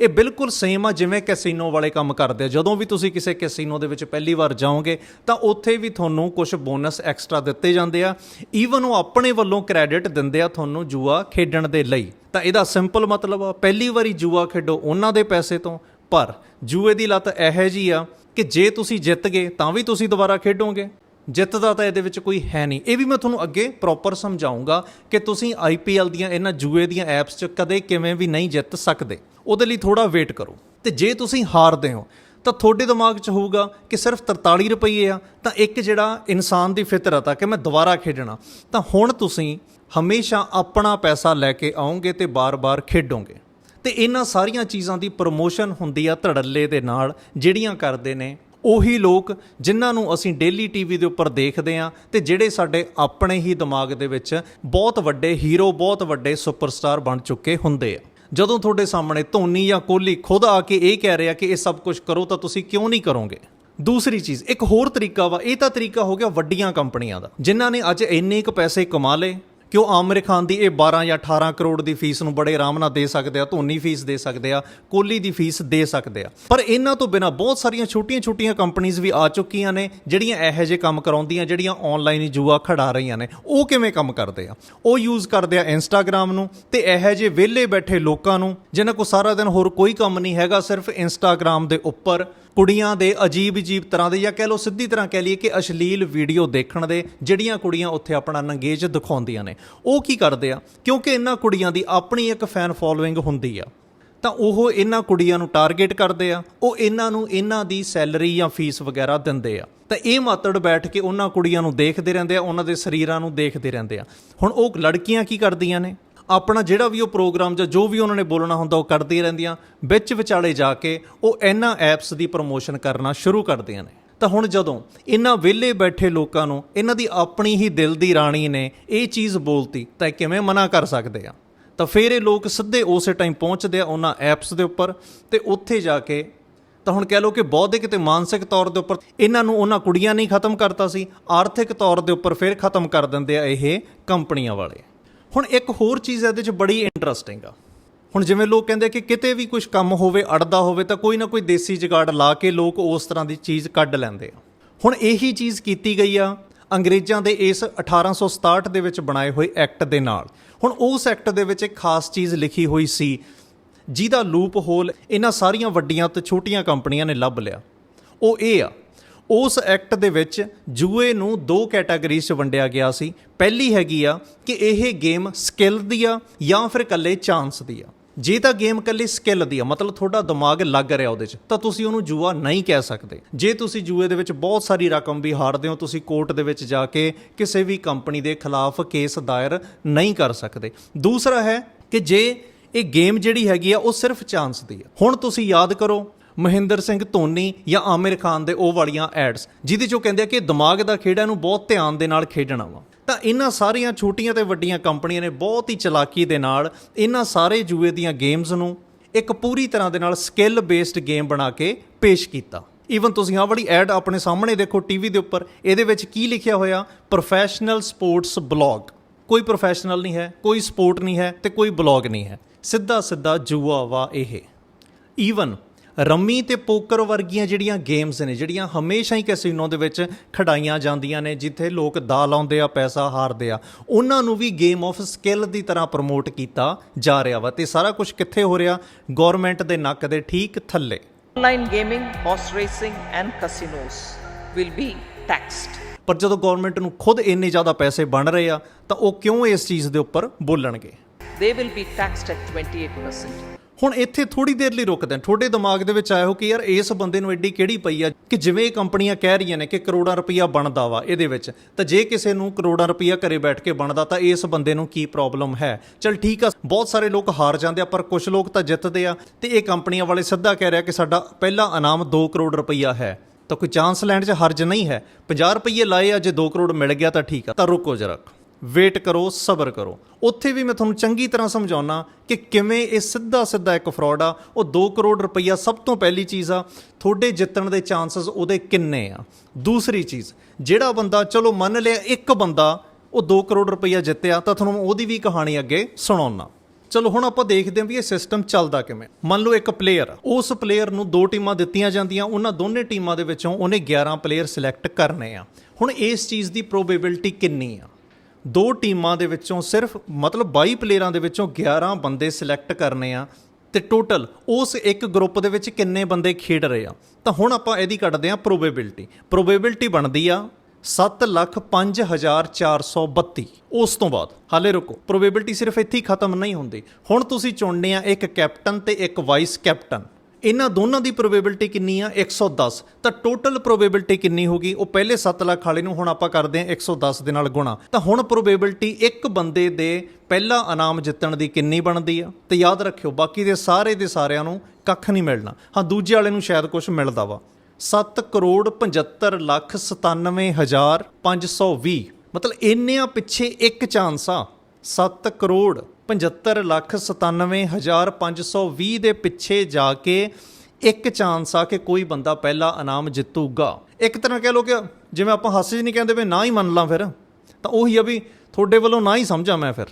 ਇਹ ਬਿਲਕੁਲ ਸੇਮ ਆ ਜਿਵੇਂ ਕੈਸੀਨੋ ਵਾਲੇ ਕੰਮ ਕਰਦੇ ਆ। ਜਦੋਂ ਵੀ ਤੁਸੀਂ ਕਿਸੇ ਕੈਸੀਨੋ ਦੇ ਵਿੱਚ ਪਹਿਲੀ ਵਾਰ ਜਾਓਗੇ, ਤਾਂ ਉੱਥੇ ਵੀ ਤੁਹਾਨੂੰ ਕੁਝ ਬੋਨਸ ਐਕਸਟਰਾ ਦਿੱਤੇ ਜਾਂਦੇ ਆ। ਈਵਨ ਉਹ ਆਪਣੇ ਵੱਲੋਂ ਕ੍ਰੈਡਿਟ ਦਿੰਦੇ ਆ ਤੁਹਾਨੂੰ ਜੂਆ ਖੇਡਣ ਦੇ ਲਈ। ਤਾਂ ਇਹਦਾ ਸਿੰਪਲ ਮਤਲਬ ਆ, ਪਹਿਲੀ ਵਾਰੀ ਜੂਆ ਖੇਡੋ ਉਹਨਾਂ ਦੇ ਪੈਸੇ ਤੋਂ। ਪਰ ਜੂਏ ਦੀ ਲੱਤ ਇਹੋ ਜੀ ਆ ਕਿ ਜੇ ਤੁਸੀਂ ਜਿੱਤ ਗਏ, ਤਾਂ ਵੀ ਤੁਸੀਂ ਦੁਬਾਰਾ ਖੇਡੋਗੇ। ਜਿੱਤਦਾ ਤਾਂ ਇਹਦੇ ਵਿੱਚ ਕੋਈ ਹੈ ਨਹੀਂ। ਇਹ ਵੀ ਮੈਂ ਤੁਹਾਨੂੰ ਅੱਗੇ ਪ੍ਰੋਪਰ ਸਮਝਾਉਂਗਾ ਕਿ ਤੁਸੀਂ IPL ਦੀਆਂ ਇਹਨਾਂ ਜੂਏ ਦੀਆਂ ਐਪਸ 'ਚ ਕਦੇ ਕਿਵੇਂ ਵੀ ਨਹੀਂ ਜਿੱਤ ਸਕਦੇ। ਉਹਦੇ ਲਈ ਥੋੜਾ ਵੇਟ ਕਰੋ। ਤੇ ਜੇ ਤੁਸੀਂ ਹਾਰਦੇ ਹੋ, ਤਾਂ ਤੁਹਾਡੇ ਦਿਮਾਗ 'ਚ ਹੋਊਗਾ ਕਿ ਸਿਰਫ 43 ਰੁਪਏ ਆ, ਤਾਂ ਇੱਕ ਜਿਹੜਾ ਇਨਸਾਨ ਦੀ ਫਿਤਰਤ ਆ ਕਿ ਮੈਂ ਦੁਬਾਰਾ ਖੇਡਣਾ। ਤਾਂ ਹੁਣ ਤੁਸੀਂ ਹਮੇਸ਼ਾ ਆਪਣਾ ਪੈਸਾ ਲੈ ਕੇ ਆਓਗੇ ਤੇ ਬਾਰ-ਬਾਰ ਖੇਡੋਗੇ। ਤੇ ਇਹਨਾਂ ਸਾਰੀਆਂ ਚੀਜ਼ਾਂ ਦੀ ਪ੍ਰੋਮੋਸ਼ਨ ਹੁੰਦੀ ਆ ਧੜੱਲੇ ਦੇ ਨਾਲ, ਜਿਹੜੀਆਂ ਕਰਦੇ ਨੇ ਉਹੀ ਲੋਕ ਜਿਨ੍ਹਾਂ ਨੂੰ ਅਸੀਂ ਡੇਲੀ ਟੀਵੀ ਦੇ ਉੱਪਰ ਦੇਖਦੇ ਆ ਤੇ ਜਿਹੜੇ ਸਾਡੇ ਆਪਣੇ ਹੀ ਦਿਮਾਗ ਦੇ ਵਿੱਚ ਬਹੁਤ ਵੱਡੇ ਹੀਰੋ ਬਹੁਤ ਵੱਡੇ ਸੁਪਰਸਟਾਰ ਬਣ ਚੁੱਕੇ ਹੁੰਦੇ ਆ। ਜਦੋਂ ਤੁਹਾਡੇ ਸਾਹਮਣੇ ਧੋਨੀ ਜਾਂ ਕੋਹਲੀ ਖੁਦ ਆ ਕੇ ਇਹ ਕਹਿ ਰਿਹਾ ਕਿ ਇਹ ਸਭ ਕੁਝ ਕਰੋ ਤਾਂ ਤੁਸੀਂ ਕਿਉਂ ਨਹੀਂ ਕਰੋਗੇ? ਦੂਸਰੀ ਚੀਜ਼, ਇੱਕ ਹੋਰ ਤਰੀਕਾ ਵਾ, ਇਹ ਤਾਂ ਤਰੀਕਾ ਹੋ ਗਿਆ ਵੱਡੀਆਂ ਕੰਪਨੀਆਂ ਦਾ, ਜਿਨ੍ਹਾਂ ਨੇ ਅੱਜ ਇੰਨੇ ਕੁ ਪੈਸੇ ਕਮਾ ਲਏ ਕਿ ਉਹ ਆਮਿਰ ਖਾਨ ਦੀ ਇਹ 12 ਜਾਂ 18 ਕਰੋੜ ਦੀ ਫੀਸ ਨੂੰ ਬੜੇ ਆਰਾਮ ਨਾਲ ਦੇ ਸਕਦੇ ਆ, ਧੋਨੀ ਫੀਸ ਦੇ ਸਕਦੇ ਆ, ਕੋਹਲੀ ਦੀ ਫੀਸ ਦੇ ਸਕਦੇ ਆ। ਪਰ ਇਹਨਾਂ ਤੋਂ ਬਿਨਾ ਬਹੁਤ ਸਾਰੀਆਂ ਛੋਟੀਆਂ-ਛੋਟੀਆਂ ਕੰਪਨੀਆਂ ਵੀ ਆ ਚੁੱਕੀਆਂ ਨੇ, ਜਿਹੜੀਆਂ ਇਹੋ ਜਿਹੇ ਕੰਮ ਕਰਾਉਂਦੀਆਂ, ਜਿਹੜੀਆਂ ਆਨਲਾਈਨ ਹੀ ਜੂਆ ਖੜਾ ਰਹੀਆਂ ਨੇ। ਉਹ ਕਿਵੇਂ ਕੰਮ ਕਰਦੇ ਆ? ਉਹ ਯੂਜ਼ ਕਰਦੇ ਆ ਇੰਸਟਾਗ੍ਰam ਨੂੰ ਤੇ ਇਹੋ ਜਿਹੇ ਵਿਹਲੇ ਬੈਠੇ ਲੋਕਾਂ ਨੂੰ, ਜਿਨ੍ਹਾਂ ਕੋ ਸਾਰਾ ਦਿਨ ਹੋਰ ਕੋਈ ਕੰਮ ਨਹੀਂ ਹੈਗਾ, ਸਿਰਫ ਇੰਸਟਾਗ੍ਰam ਦੇ ਉੱਪਰ ਕੁੜੀਆਂ ਦੇ ਅਜੀਬ-ਅਜੀਬ ਤਰ੍ਹਾਂ ਦੇ ਜਾਂ ਕਹਿ ਲਓ ਸਿੱਧੀ ਤਰ੍ਹਾਂ ਕਹਿ ਲਈਏ ਕਿ ਅਸ਼ਲੀਲ ਵੀਡੀਓ ਦੇਖਣ ਦੇ ਜਿਹੜੀਆਂ ਕੁੜੀਆਂ ਉੱਥੇ ਆਪਣਾ ਨੰਗੇਜ ਦਿਖਾਉਂਦੀਆਂ ਨੇ, ਉਹ ਕੀ ਕਰਦੇ ਆ? ਕਿਉਂਕਿ ਇਹਨਾਂ ਕੁੜੀਆਂ ਦੀ ਆਪਣੀ ਇੱਕ ਫੈਨ ਫੋਲੋਇੰਗ ਹੁੰਦੀ ਆ। ਤਾਂ ਉਹ ਇਹਨਾਂ ਕੁੜੀਆਂ ਨੂੰ ਟਾਰਗੇਟ ਕਰਦੇ ਆ, ਉਹ ਇਹਨਾਂ ਨੂੰ ਇਹਨਾਂ ਦੀ ਸੈਲਰੀ ਜਾਂ ਫੀਸ ਵਗੈਰਾ ਦਿੰਦੇ ਆ। ਤਾਂ ਇਹ ਮਾਤੜ ਬੈਠ ਕੇ ਉਹਨਾਂ ਕੁੜੀਆਂ ਨੂੰ ਦੇਖਦੇ ਰਹਿੰਦੇ ਆ, ਉਹਨਾਂ ਦੇ ਸਰੀਰਾਂ ਨੂੰ ਦੇਖਦੇ ਰਹਿੰਦੇ ਆ। ਹੁਣ ਉਹ ਲੜਕੀਆਂ ਕੀ ਕਰਦੀਆਂ ਨੇ? ਆਪਣਾ ਜਿਹੜਾ ਵੀ ਉਹ ਪ੍ਰੋਗਰਾਮ ਜਾਂ ਜੋ ਵੀ ਉਹਨਾਂ ਨੇ ਬੋਲਣਾ ਹੁੰਦਾ ਉਹ ਕਰਦੀਆਂ ਰਹਿੰਦੀਆਂ। ਵਿੱਚ ਵਿਚਾਲੇ ਜਾ ਕੇ ਉਹ ਇਹਨਾਂ ਐਪਸ ਦੀ ਪ੍ਰੋਮੋਸ਼ਨ ਕਰਨਾ ਸ਼ੁਰੂ ਕਰਦੀਆਂ ਨੇ। ਤਾਂ ਹੁਣ ਜਦੋਂ ਇਹਨਾਂ ਵਿਹਲੇ ਬੈਠੇ ਲੋਕਾਂ ਨੂੰ ਇਹਨਾਂ ਦੀ ਆਪਣੀ ਹੀ ਦਿਲ ਦੀ ਰਾਣੀ ਨੇ ਇਹ ਚੀਜ਼ ਬੋਲਤੀ, ਤਾਂ ਇਹ ਕਿਵੇਂ ਮਨਾ ਕਰ ਸਕਦੇ ਆ? ਤਾਂ ਫਿਰ ਇਹ ਲੋਕ ਸਿੱਧੇ ਉਸੇ ਟਾਈਮ ਪਹੁੰਚਦੇ ਆ ਉਹਨਾਂ ਐਪਸ ਦੇ ਉੱਪਰ ਤੇ ਉੱਥੇ ਜਾ ਕੇ ਤਾਂ ਹੁਣ ਕਹਿ ਲਓ ਕਿ ਬੌਧਿਕ ਤੇ ਮਾਨਸਿਕ ਤੌਰ ਦੇ ਉੱਪਰ ਇਹਨਾਂ ਨੂੰ ਉਹਨਾਂ ਕੁੜੀਆਂ ਨੇ ਖਤਮ ਕਰਤਾ ਸੀ। ਆਰਥਿਕ ਤੌਰ ਦੇ ਉੱਪਰ ਫਿਰ ਖਤਮ ਕਰ ਦਿੰਦੇ ਆ ਇਹ ਕੰਪਨੀਆਂ ਵਾਲੇ। ਹੁਣ ਇੱਕ ਹੋਰ ਚੀਜ਼ ਇਹਦੇ 'ਚ ਬੜੀ ਇੰਟਰਸਟਿੰਗ ਆ। ਹੁਣ ਜਿਵੇਂ ਲੋਕ ਕਹਿੰਦੇ ਕਿ ਕਿਤੇ ਵੀ ਕੁਝ ਕੰਮ ਹੋਵੇ, ਅੜਦਾ ਹੋਵੇ, ਤਾਂ ਕੋਈ ਨਾ ਕੋਈ ਦੇਸੀ ਜੁਗਾੜ ਲਾ ਕੇ ਲੋਕ ਉਸ ਤਰ੍ਹਾਂ ਦੀ ਚੀਜ਼ ਕੱਢ ਲੈਂਦੇ ਆ। ਹੁਣ ਇਹੀ ਚੀਜ਼ ਕੀਤੀ ਗਈ ਆ, ਅੰਗਰੇਜ਼ਾਂ ਦੇ ਇਸ 1867 ਦੇ ਵਿੱਚ ਬਣਾਏ ਹੋਏ ਐਕਟ ਦੇ ਨਾਲ। ਹੁਣ ਉਸ ਐਕਟ ਦੇ ਵਿੱਚ ਇੱਕ ਖਾਸ ਚੀਜ਼ ਲਿਖੀ ਹੋਈ ਸੀ, ਜਿਹਦਾ ਲੂਪ ਹੋਲ ਇਹਨਾਂ ਸਾਰੀਆਂ ਵੱਡੀਆਂ ਤੇ ਛੋਟੀਆਂ ਕੰਪਨੀਆਂ ਨੇ ਲੱਭ ਲਿਆ। ਉਹ ਇਹ ਆ ਉਸ ਐਕਟ ਦੇ ਵਿੱਚ ਜੂਏ ਨੂੰ ਦੋ ਕੈਟਾਗਰੀਜ਼ 'ਚ ਵੰਡਿਆ ਗਿਆ ਸੀ। ਪਹਿਲੀ ਹੈਗੀ ਆ ਕਿ ਇਹ ਗੇਮ ਸਕਿੱਲ ਦੀ ਆ ਜਾਂ ਫਿਰ ਇਕੱਲੇ ਚਾਂਸ ਦੀ ਆ। ਜੇ ਤਾਂ ਗੇਮ ਇਕੱਲੀ ਸਕਿੱਲ ਦੀ ਆ, ਮਤਲਬ ਤੁਹਾਡਾ ਦਿਮਾਗ ਲੱਗ ਰਿਹਾ ਉਹਦੇ 'ਚ, ਤਾਂ ਤੁਸੀਂ ਉਹਨੂੰ ਜੂਆ ਨਹੀਂ ਕਹਿ ਸਕਦੇ। ਜੇ ਤੁਸੀਂ ਜੂਏ ਦੇ ਵਿੱਚ ਬਹੁਤ ਸਾਰੀ ਰਕਮ ਵੀ ਹਾਰਦੇ ਹੋ, ਤੁਸੀਂ ਕੋਰਟ ਦੇ ਵਿੱਚ ਜਾ ਕੇ ਕਿਸੇ ਵੀ ਕੰਪਨੀ ਦੇ ਖਿਲਾਫ ਕੇਸ ਦਾਇਰ ਨਹੀਂ ਕਰ ਸਕਦੇ। ਦੂਸਰਾ ਹੈ ਕਿ ਜੇ ਇਹ ਗੇਮ ਜਿਹੜੀ ਹੈਗੀ ਆ, ਉਹ ਸਿਰਫ ਚਾਂਸ ਦੀ ਆ। ਹੁਣ ਤੁਸੀਂ ਯਾਦ ਕਰੋ ਮਹਿੰਦਰ ਸਿੰਘ ਧੋਨੀ ਜਾਂ ਆਮਿਰ ਖਾਨ ਦੇ ਉਹ ਵਾਲੀਆਂ ਐਡਸ ਜਿਹਦੇ ਚੋਂ ਕਹਿੰਦੇ ਆ ਕਿ ਦਿਮਾਗ ਦਾ ਖੇਡਾ ਇਹਨੂੰ ਬਹੁਤ ਧਿਆਨ ਦੇ ਨਾਲ ਖੇਡਣਾ ਵਾ। ਤਾਂ ਇਹਨਾਂ ਸਾਰੀਆਂ ਛੋਟੀਆਂ ਤੇ ਵੱਡੀਆਂ ਕੰਪਨੀਆਂ ਨੇ ਬਹੁਤ ਹੀ ਚਲਾਕੀ ਦੇ ਨਾਲ ਇਹਨਾਂ ਸਾਰੇ ਜੂਏ ਦੀਆਂ ਗੇਮਸ ਨੂੰ ਇੱਕ ਪੂਰੀ ਤਰ੍ਹਾਂ ਦੇ ਨਾਲ ਸਕਿੱਲ ਬੇਸਡ ਗੇਮ ਬਣਾ ਕੇ ਪੇਸ਼ ਕੀਤਾ। ਈਵਨ ਤੁਸੀਂ ਆਹ ਵਾਲੀ ਐਡ ਆਪਣੇ ਸਾਹਮਣੇ ਦੇਖੋ ਟੀਵੀ ਦੇ ਉੱਪਰ, ਇਹਦੇ ਵਿੱਚ ਕੀ ਲਿਖਿਆ ਹੋਇਆ? ਪ੍ਰੋਫੈਸ਼ਨਲ ਸਪੋਰਟਸ ਬਲੌਗ ਕੋਈ ਪ੍ਰੋਫੈਸ਼ਨਲ ਨਹੀਂ ਹੈ, ਕੋਈ ਸਪੋਰਟ ਨਹੀਂ ਹੈ ਤੇ ਕੋਈ ਬਲੌਗ ਨਹੀਂ ਹੈ। ਸਿੱਧਾ ਸਿੱਧਾ ਜੂਆ ਵਾ ਇਹ। ਈਵਨ ਰੰਮੀ ਤੇ ਪੋਕਰ ਵਰਗੀਆਂ ਜਿਹੜੀਆਂ ਗੇਮਸ ਨੇ ਜਿਹੜੀਆਂ ਹਮੇਸ਼ਾ ਹੀ ਕੈਸੀਨੋ ਦੇ ਵਿੱਚ ਖੜਾਈਆਂ ਜਾਂਦੀਆਂ ਨੇ ਜਿੱਥੇ ਲੋਕ ਦਾ ਲਾਉਂਦੇ ਆ ਪੈਸਾ ਹਾਰਦੇ ਆ ਉਹਨਾਂ ਨੂੰ ਵੀ ਗੇਮ ਆਫ ਸਕਿੱਲ ਦੀ ਤਰ੍ਹਾਂ ਪ੍ਰਮੋਟ ਕੀਤਾ ਜਾ ਰਿਹਾ ਵਾ ਤੇ ਸਾਰਾ ਕੁਝ ਕਿੱਥੇ ਹੋ ਰਿਹਾ ਗਵਰਨਮੈਂਟ ਦੇ ਨੱਕ ਦੇ ਠੀਕ ਥੱਲੇ Online gaming, horse racing, and casinos will be taxed. ਪਰ ਜਦੋਂ ਗਵਰਨਮੈਂਟ ਨੂੰ ਖੁਦ ਇੰਨੇ ਜ਼ਿਆਦਾ ਪੈਸੇ ਬਣ ਰਹੇ ਆ ਤਾਂ ਉਹ ਕਿਉਂ ਇਸ ਚੀਜ਼ ਦੇ ਉੱਪਰ ਬੋਲਣਗੇ They will be taxed at 28%. ਹੁਣ ਇੱਥੇ ਥੋੜੀ ਦੇਰ ਲਈ ਰੁਕਦੇ ਹਾਂ। ਤੁਹਾਡੇ ਦਿਮਾਗ ਦੇ ਵਿੱਚ ਆਇਆ ਹੋ ਕਿ ਯਾਰ ਇਸ ਬੰਦੇ ਨੂੰ ਐਡੀ ਕਿਹੜੀ ਪਈ ਆ ਕਿ ਜਿਵੇਂ ਇਹ ਕੰਪਨੀਆਂ ਕਹਿ ਰਹੀਆਂ ਨੇ ਕਿ ਕਰੋੜਾਂ ਰੁਪਈਆ ਬਣਦਾ ਵਾ ਇਹਦੇ ਵਿੱਚ। ਤਾਂ ਜੇ ਕਿਸੇ ਨੂੰ ਕਰੋੜਾਂ ਰੁਪਈਆ ਘਰੇ ਬੈਠ ਕੇ ਬਣਦਾ ਤਾਂ ਇਸ ਬੰਦੇ ਨੂੰ ਕੀ ਪ੍ਰੋਬਲਮ ਹੈ? ਚਲ ਠੀਕ ਆ, ਬਹੁਤ ਸਾਰੇ ਲੋਕ ਹਾਰ ਜਾਂਦੇ ਆ, ਪਰ ਕੁਝ ਲੋਕ ਤਾਂ ਜਿੱਤਦੇ ਆ। ਤੇ ਇਹ ਕੰਪਨੀਆਂ ਵਾਲੇ ਸਿੱਧਾ ਕਹਿ ਰਿਹਾ ਕਿ ਸਾਡਾ ਪਹਿਲਾ ਇਨਾਮ 2 ਕਰੋੜ ਰੁਪਈਆ ਹੈ। ਤਾਂ ਕੋਈ ਚਾਂਸ ਲੈਣ 'ਚ ਹਰਜ ਨਹੀਂ ਹੈ। 50 ਰੁਪਈਏ ਲਾਏ ਆ, ਜੇ 2 ਕਰੋੜ ਮਿਲ ਗਿਆ ਤਾਂ ਠੀਕ ਆ। ਤਾਂ ਰੁਕੋ ਜਰਾ। ਵੇਟ ਕਰੋ, ਸਬਰ ਕਰੋ। ਉੱਥੇ ਵੀ ਮੈਂ ਤੁਹਾਨੂੰ ਚੰਗੀ ਤਰ੍ਹਾਂ ਸਮਝਾਉਣਾ ਕਿ ਕਿਵੇਂ ਇਹ ਸਿੱਧਾ ਸਿੱਧਾ ਇੱਕ ਫਰਾਡ ਆ, ਉਹ 2 ਕਰੋੜ ਰੁਪਈਆ ਸਭ ਤੋਂ ਪਹਿਲੀ ਚੀਜ਼ ਆ, ਤੁਹਾਡੇ ਜਿੱਤਣ ਦੇ ਚਾਂਸਸ ਉਹਦੇ ਕਿੰਨੇ ਆ? ਦੂਸਰੀ ਚੀਜ਼, ਜਿਹੜਾ ਬੰਦਾ, ਚਲੋ ਮੰਨ ਲਿਆ ਇੱਕ ਬੰਦਾ ਉਹ 2 ਕਰੋੜ ਰੁਪਈਆ ਜਿੱਤਿਆ, ਤਾਂ ਤੁਹਾਨੂੰ ਉਹਦੀ ਵੀ ਕਹਾਣੀ ਅੱਗੇ ਸੁਣਾਉਣਾ ਚਲੋ ਹੁਣ ਆਪਾਂ ਦੇਖਦੇ ਹਾਂ ਵੀ ਇਹ ਸਿਸਟਮ ਚੱਲਦਾ ਕਿਵੇਂ। ਮੰਨ ਲਓ ਇੱਕ ਪਲੇਅਰ ਉਸ ਪਲੇਅਰ ਨੂੰ ਦੋ ਟੀਮਾਂ ਦਿੱਤੀਆਂ ਜਾਂਦੀਆਂ, ਉਹਨਾਂ ਦੋਨੇ ਟੀਮਾਂ ਦੇ ਵਿੱਚੋਂ ਉਹਨੇ 11 ਪਲੇਅਰ ਸਿਲੈਕਟ ਕਰਨੇ ਆ। ਹੁਣ ਇਸ ਚੀਜ਼ ਦੀ ਪ੍ਰੋਬੇਬਿਲਟੀ ਕਿੰਨੀ ਆ? ਦੋ ਟੀਮਾਂ ਦੇ ਵਿੱਚੋਂ ਸਿਰਫ, ਮਤਲਬ 22 ਪਲੇਅਰਾਂ ਦੇ ਵਿੱਚੋਂ 11 ਬੰਦੇ ਸਿਲੈਕਟ ਕਰਨੇ ਆ ਤੇ ਟੋਟਲ ਉਸ ਇੱਕ ਗਰੁੱਪ ਦੇ ਵਿੱਚ ਕਿੰਨੇ ਬੰਦੇ ਖੇਡ ਰਹੇ ਆ? ਤਾਂ ਹੁਣ ਆਪਾਂ ਇਹਦੀ ਕੱਢਦੇ ਆ ਪ੍ਰੋਬੇਬਿਲਟੀ ਪ੍ਰੋਬੇਬਿਲਟੀ ਬਣਦੀ ਆ 705432 ਉਸ ਤੋਂ ਬਾਅਦ, ਹਾਲੇ ਰੁਕੋ ਪ੍ਰੋਬੇਬਿਲਟੀ ਸਿਰਫ ਇੱਥੇ ਹੀ ਖਤਮ ਨਹੀਂ ਹੁੰਦੀ। ਹੁਣ ਤੁਸੀਂ ਚੁਣਨੇ ਆ ਇੱਕ ਕੈਪਟਨ ਤੇ ਇੱਕ ਵਾਈਸ ਕੈਪਟਨ ਇਹਨਾਂ ਦੋਨਾਂ ਦੀ ਪ੍ਰੋਬੇਬਿਲਿਟੀ ਕਿੰਨੀ ਆ? 110 ਤਾਂ ਟੋਟਲ ਪ੍ਰੋਬੇਬਿਲਿਟੀ ਕਿੰਨੀ ਹੋਗੀ ਉਹ ਪਹਿਲੇ 7 ਲੱਖ ਵਾਲੇ ਨੂੰ ਹੁਣ ਆਪਾਂ ਕਰਦੇ ਆ 110 ਦੇ ਨਾਲ ਗੁਣਾ। ਤਾਂ ਹੁਣ ਪ੍ਰੋਬੇਬਿਲਿਟੀ ਇੱਕ ਬੰਦੇ ਦੇ ਪਹਿਲਾ ਇਨਾਮ ਜਿੱਤਣ ਦੀ ਕਿੰਨੀ ਬਣਦੀ ਆ? ਤੇ ਯਾਦ ਰੱਖਿਓ, ਬਾਕੀ ਦੇ ਸਾਰੇ ਦੇ ਸਾਰਿਆਂ ਨੂੰ ਕੱਖ ਨਹੀਂ ਮਿਲਣਾ। ਹਾਂ, ਦੂਜੇ ਵਾਲੇ ਨੂੰ ਸ਼ਾਇਦ ਕੁਝ ਮਿਲਦਾ ਵਾ। 7 ਕਰੋੜ 75 ਲੱਖ 97 ਹਜ਼ਾਰ 520 ਮਤਲਬ ਇੰਨਿਆਂ ਪਿੱਛੇ ਇੱਕ ਚਾਂਸ ਆ। 7 ਕਰੋੜ 75 ਲੱਖ 97 ਹਜ਼ਾਰ 520 ਦੇ ਪਿੱਛੇ ਜਾ ਕੇ ਇੱਕ ਚਾਂਸ ਆ ਕਿ ਕੋਈ ਬੰਦਾ ਪਹਿਲਾ ਇਨਾਮ ਜਿੱਤੂਗਾ। ਇੱਕ ਤਰ੍ਹਾਂ ਕਹਿ ਲੋ ਕਿ ਜਿਵੇਂ ਆਪਾਂ ਹਾਸੇ 'ਚ ਨਹੀਂ ਕਹਿੰਦੇ ਵੀ ਨਾ ਹੀ ਮੰਨ ਲਾਂ ਫਿਰ, ਤਾਂ ਉਹੀ ਆ ਵੀ ਤੁਹਾਡੇ ਵੱਲੋਂ ਨਾ ਹੀ ਸਮਝਾਂ ਮੈਂ ਫਿਰ।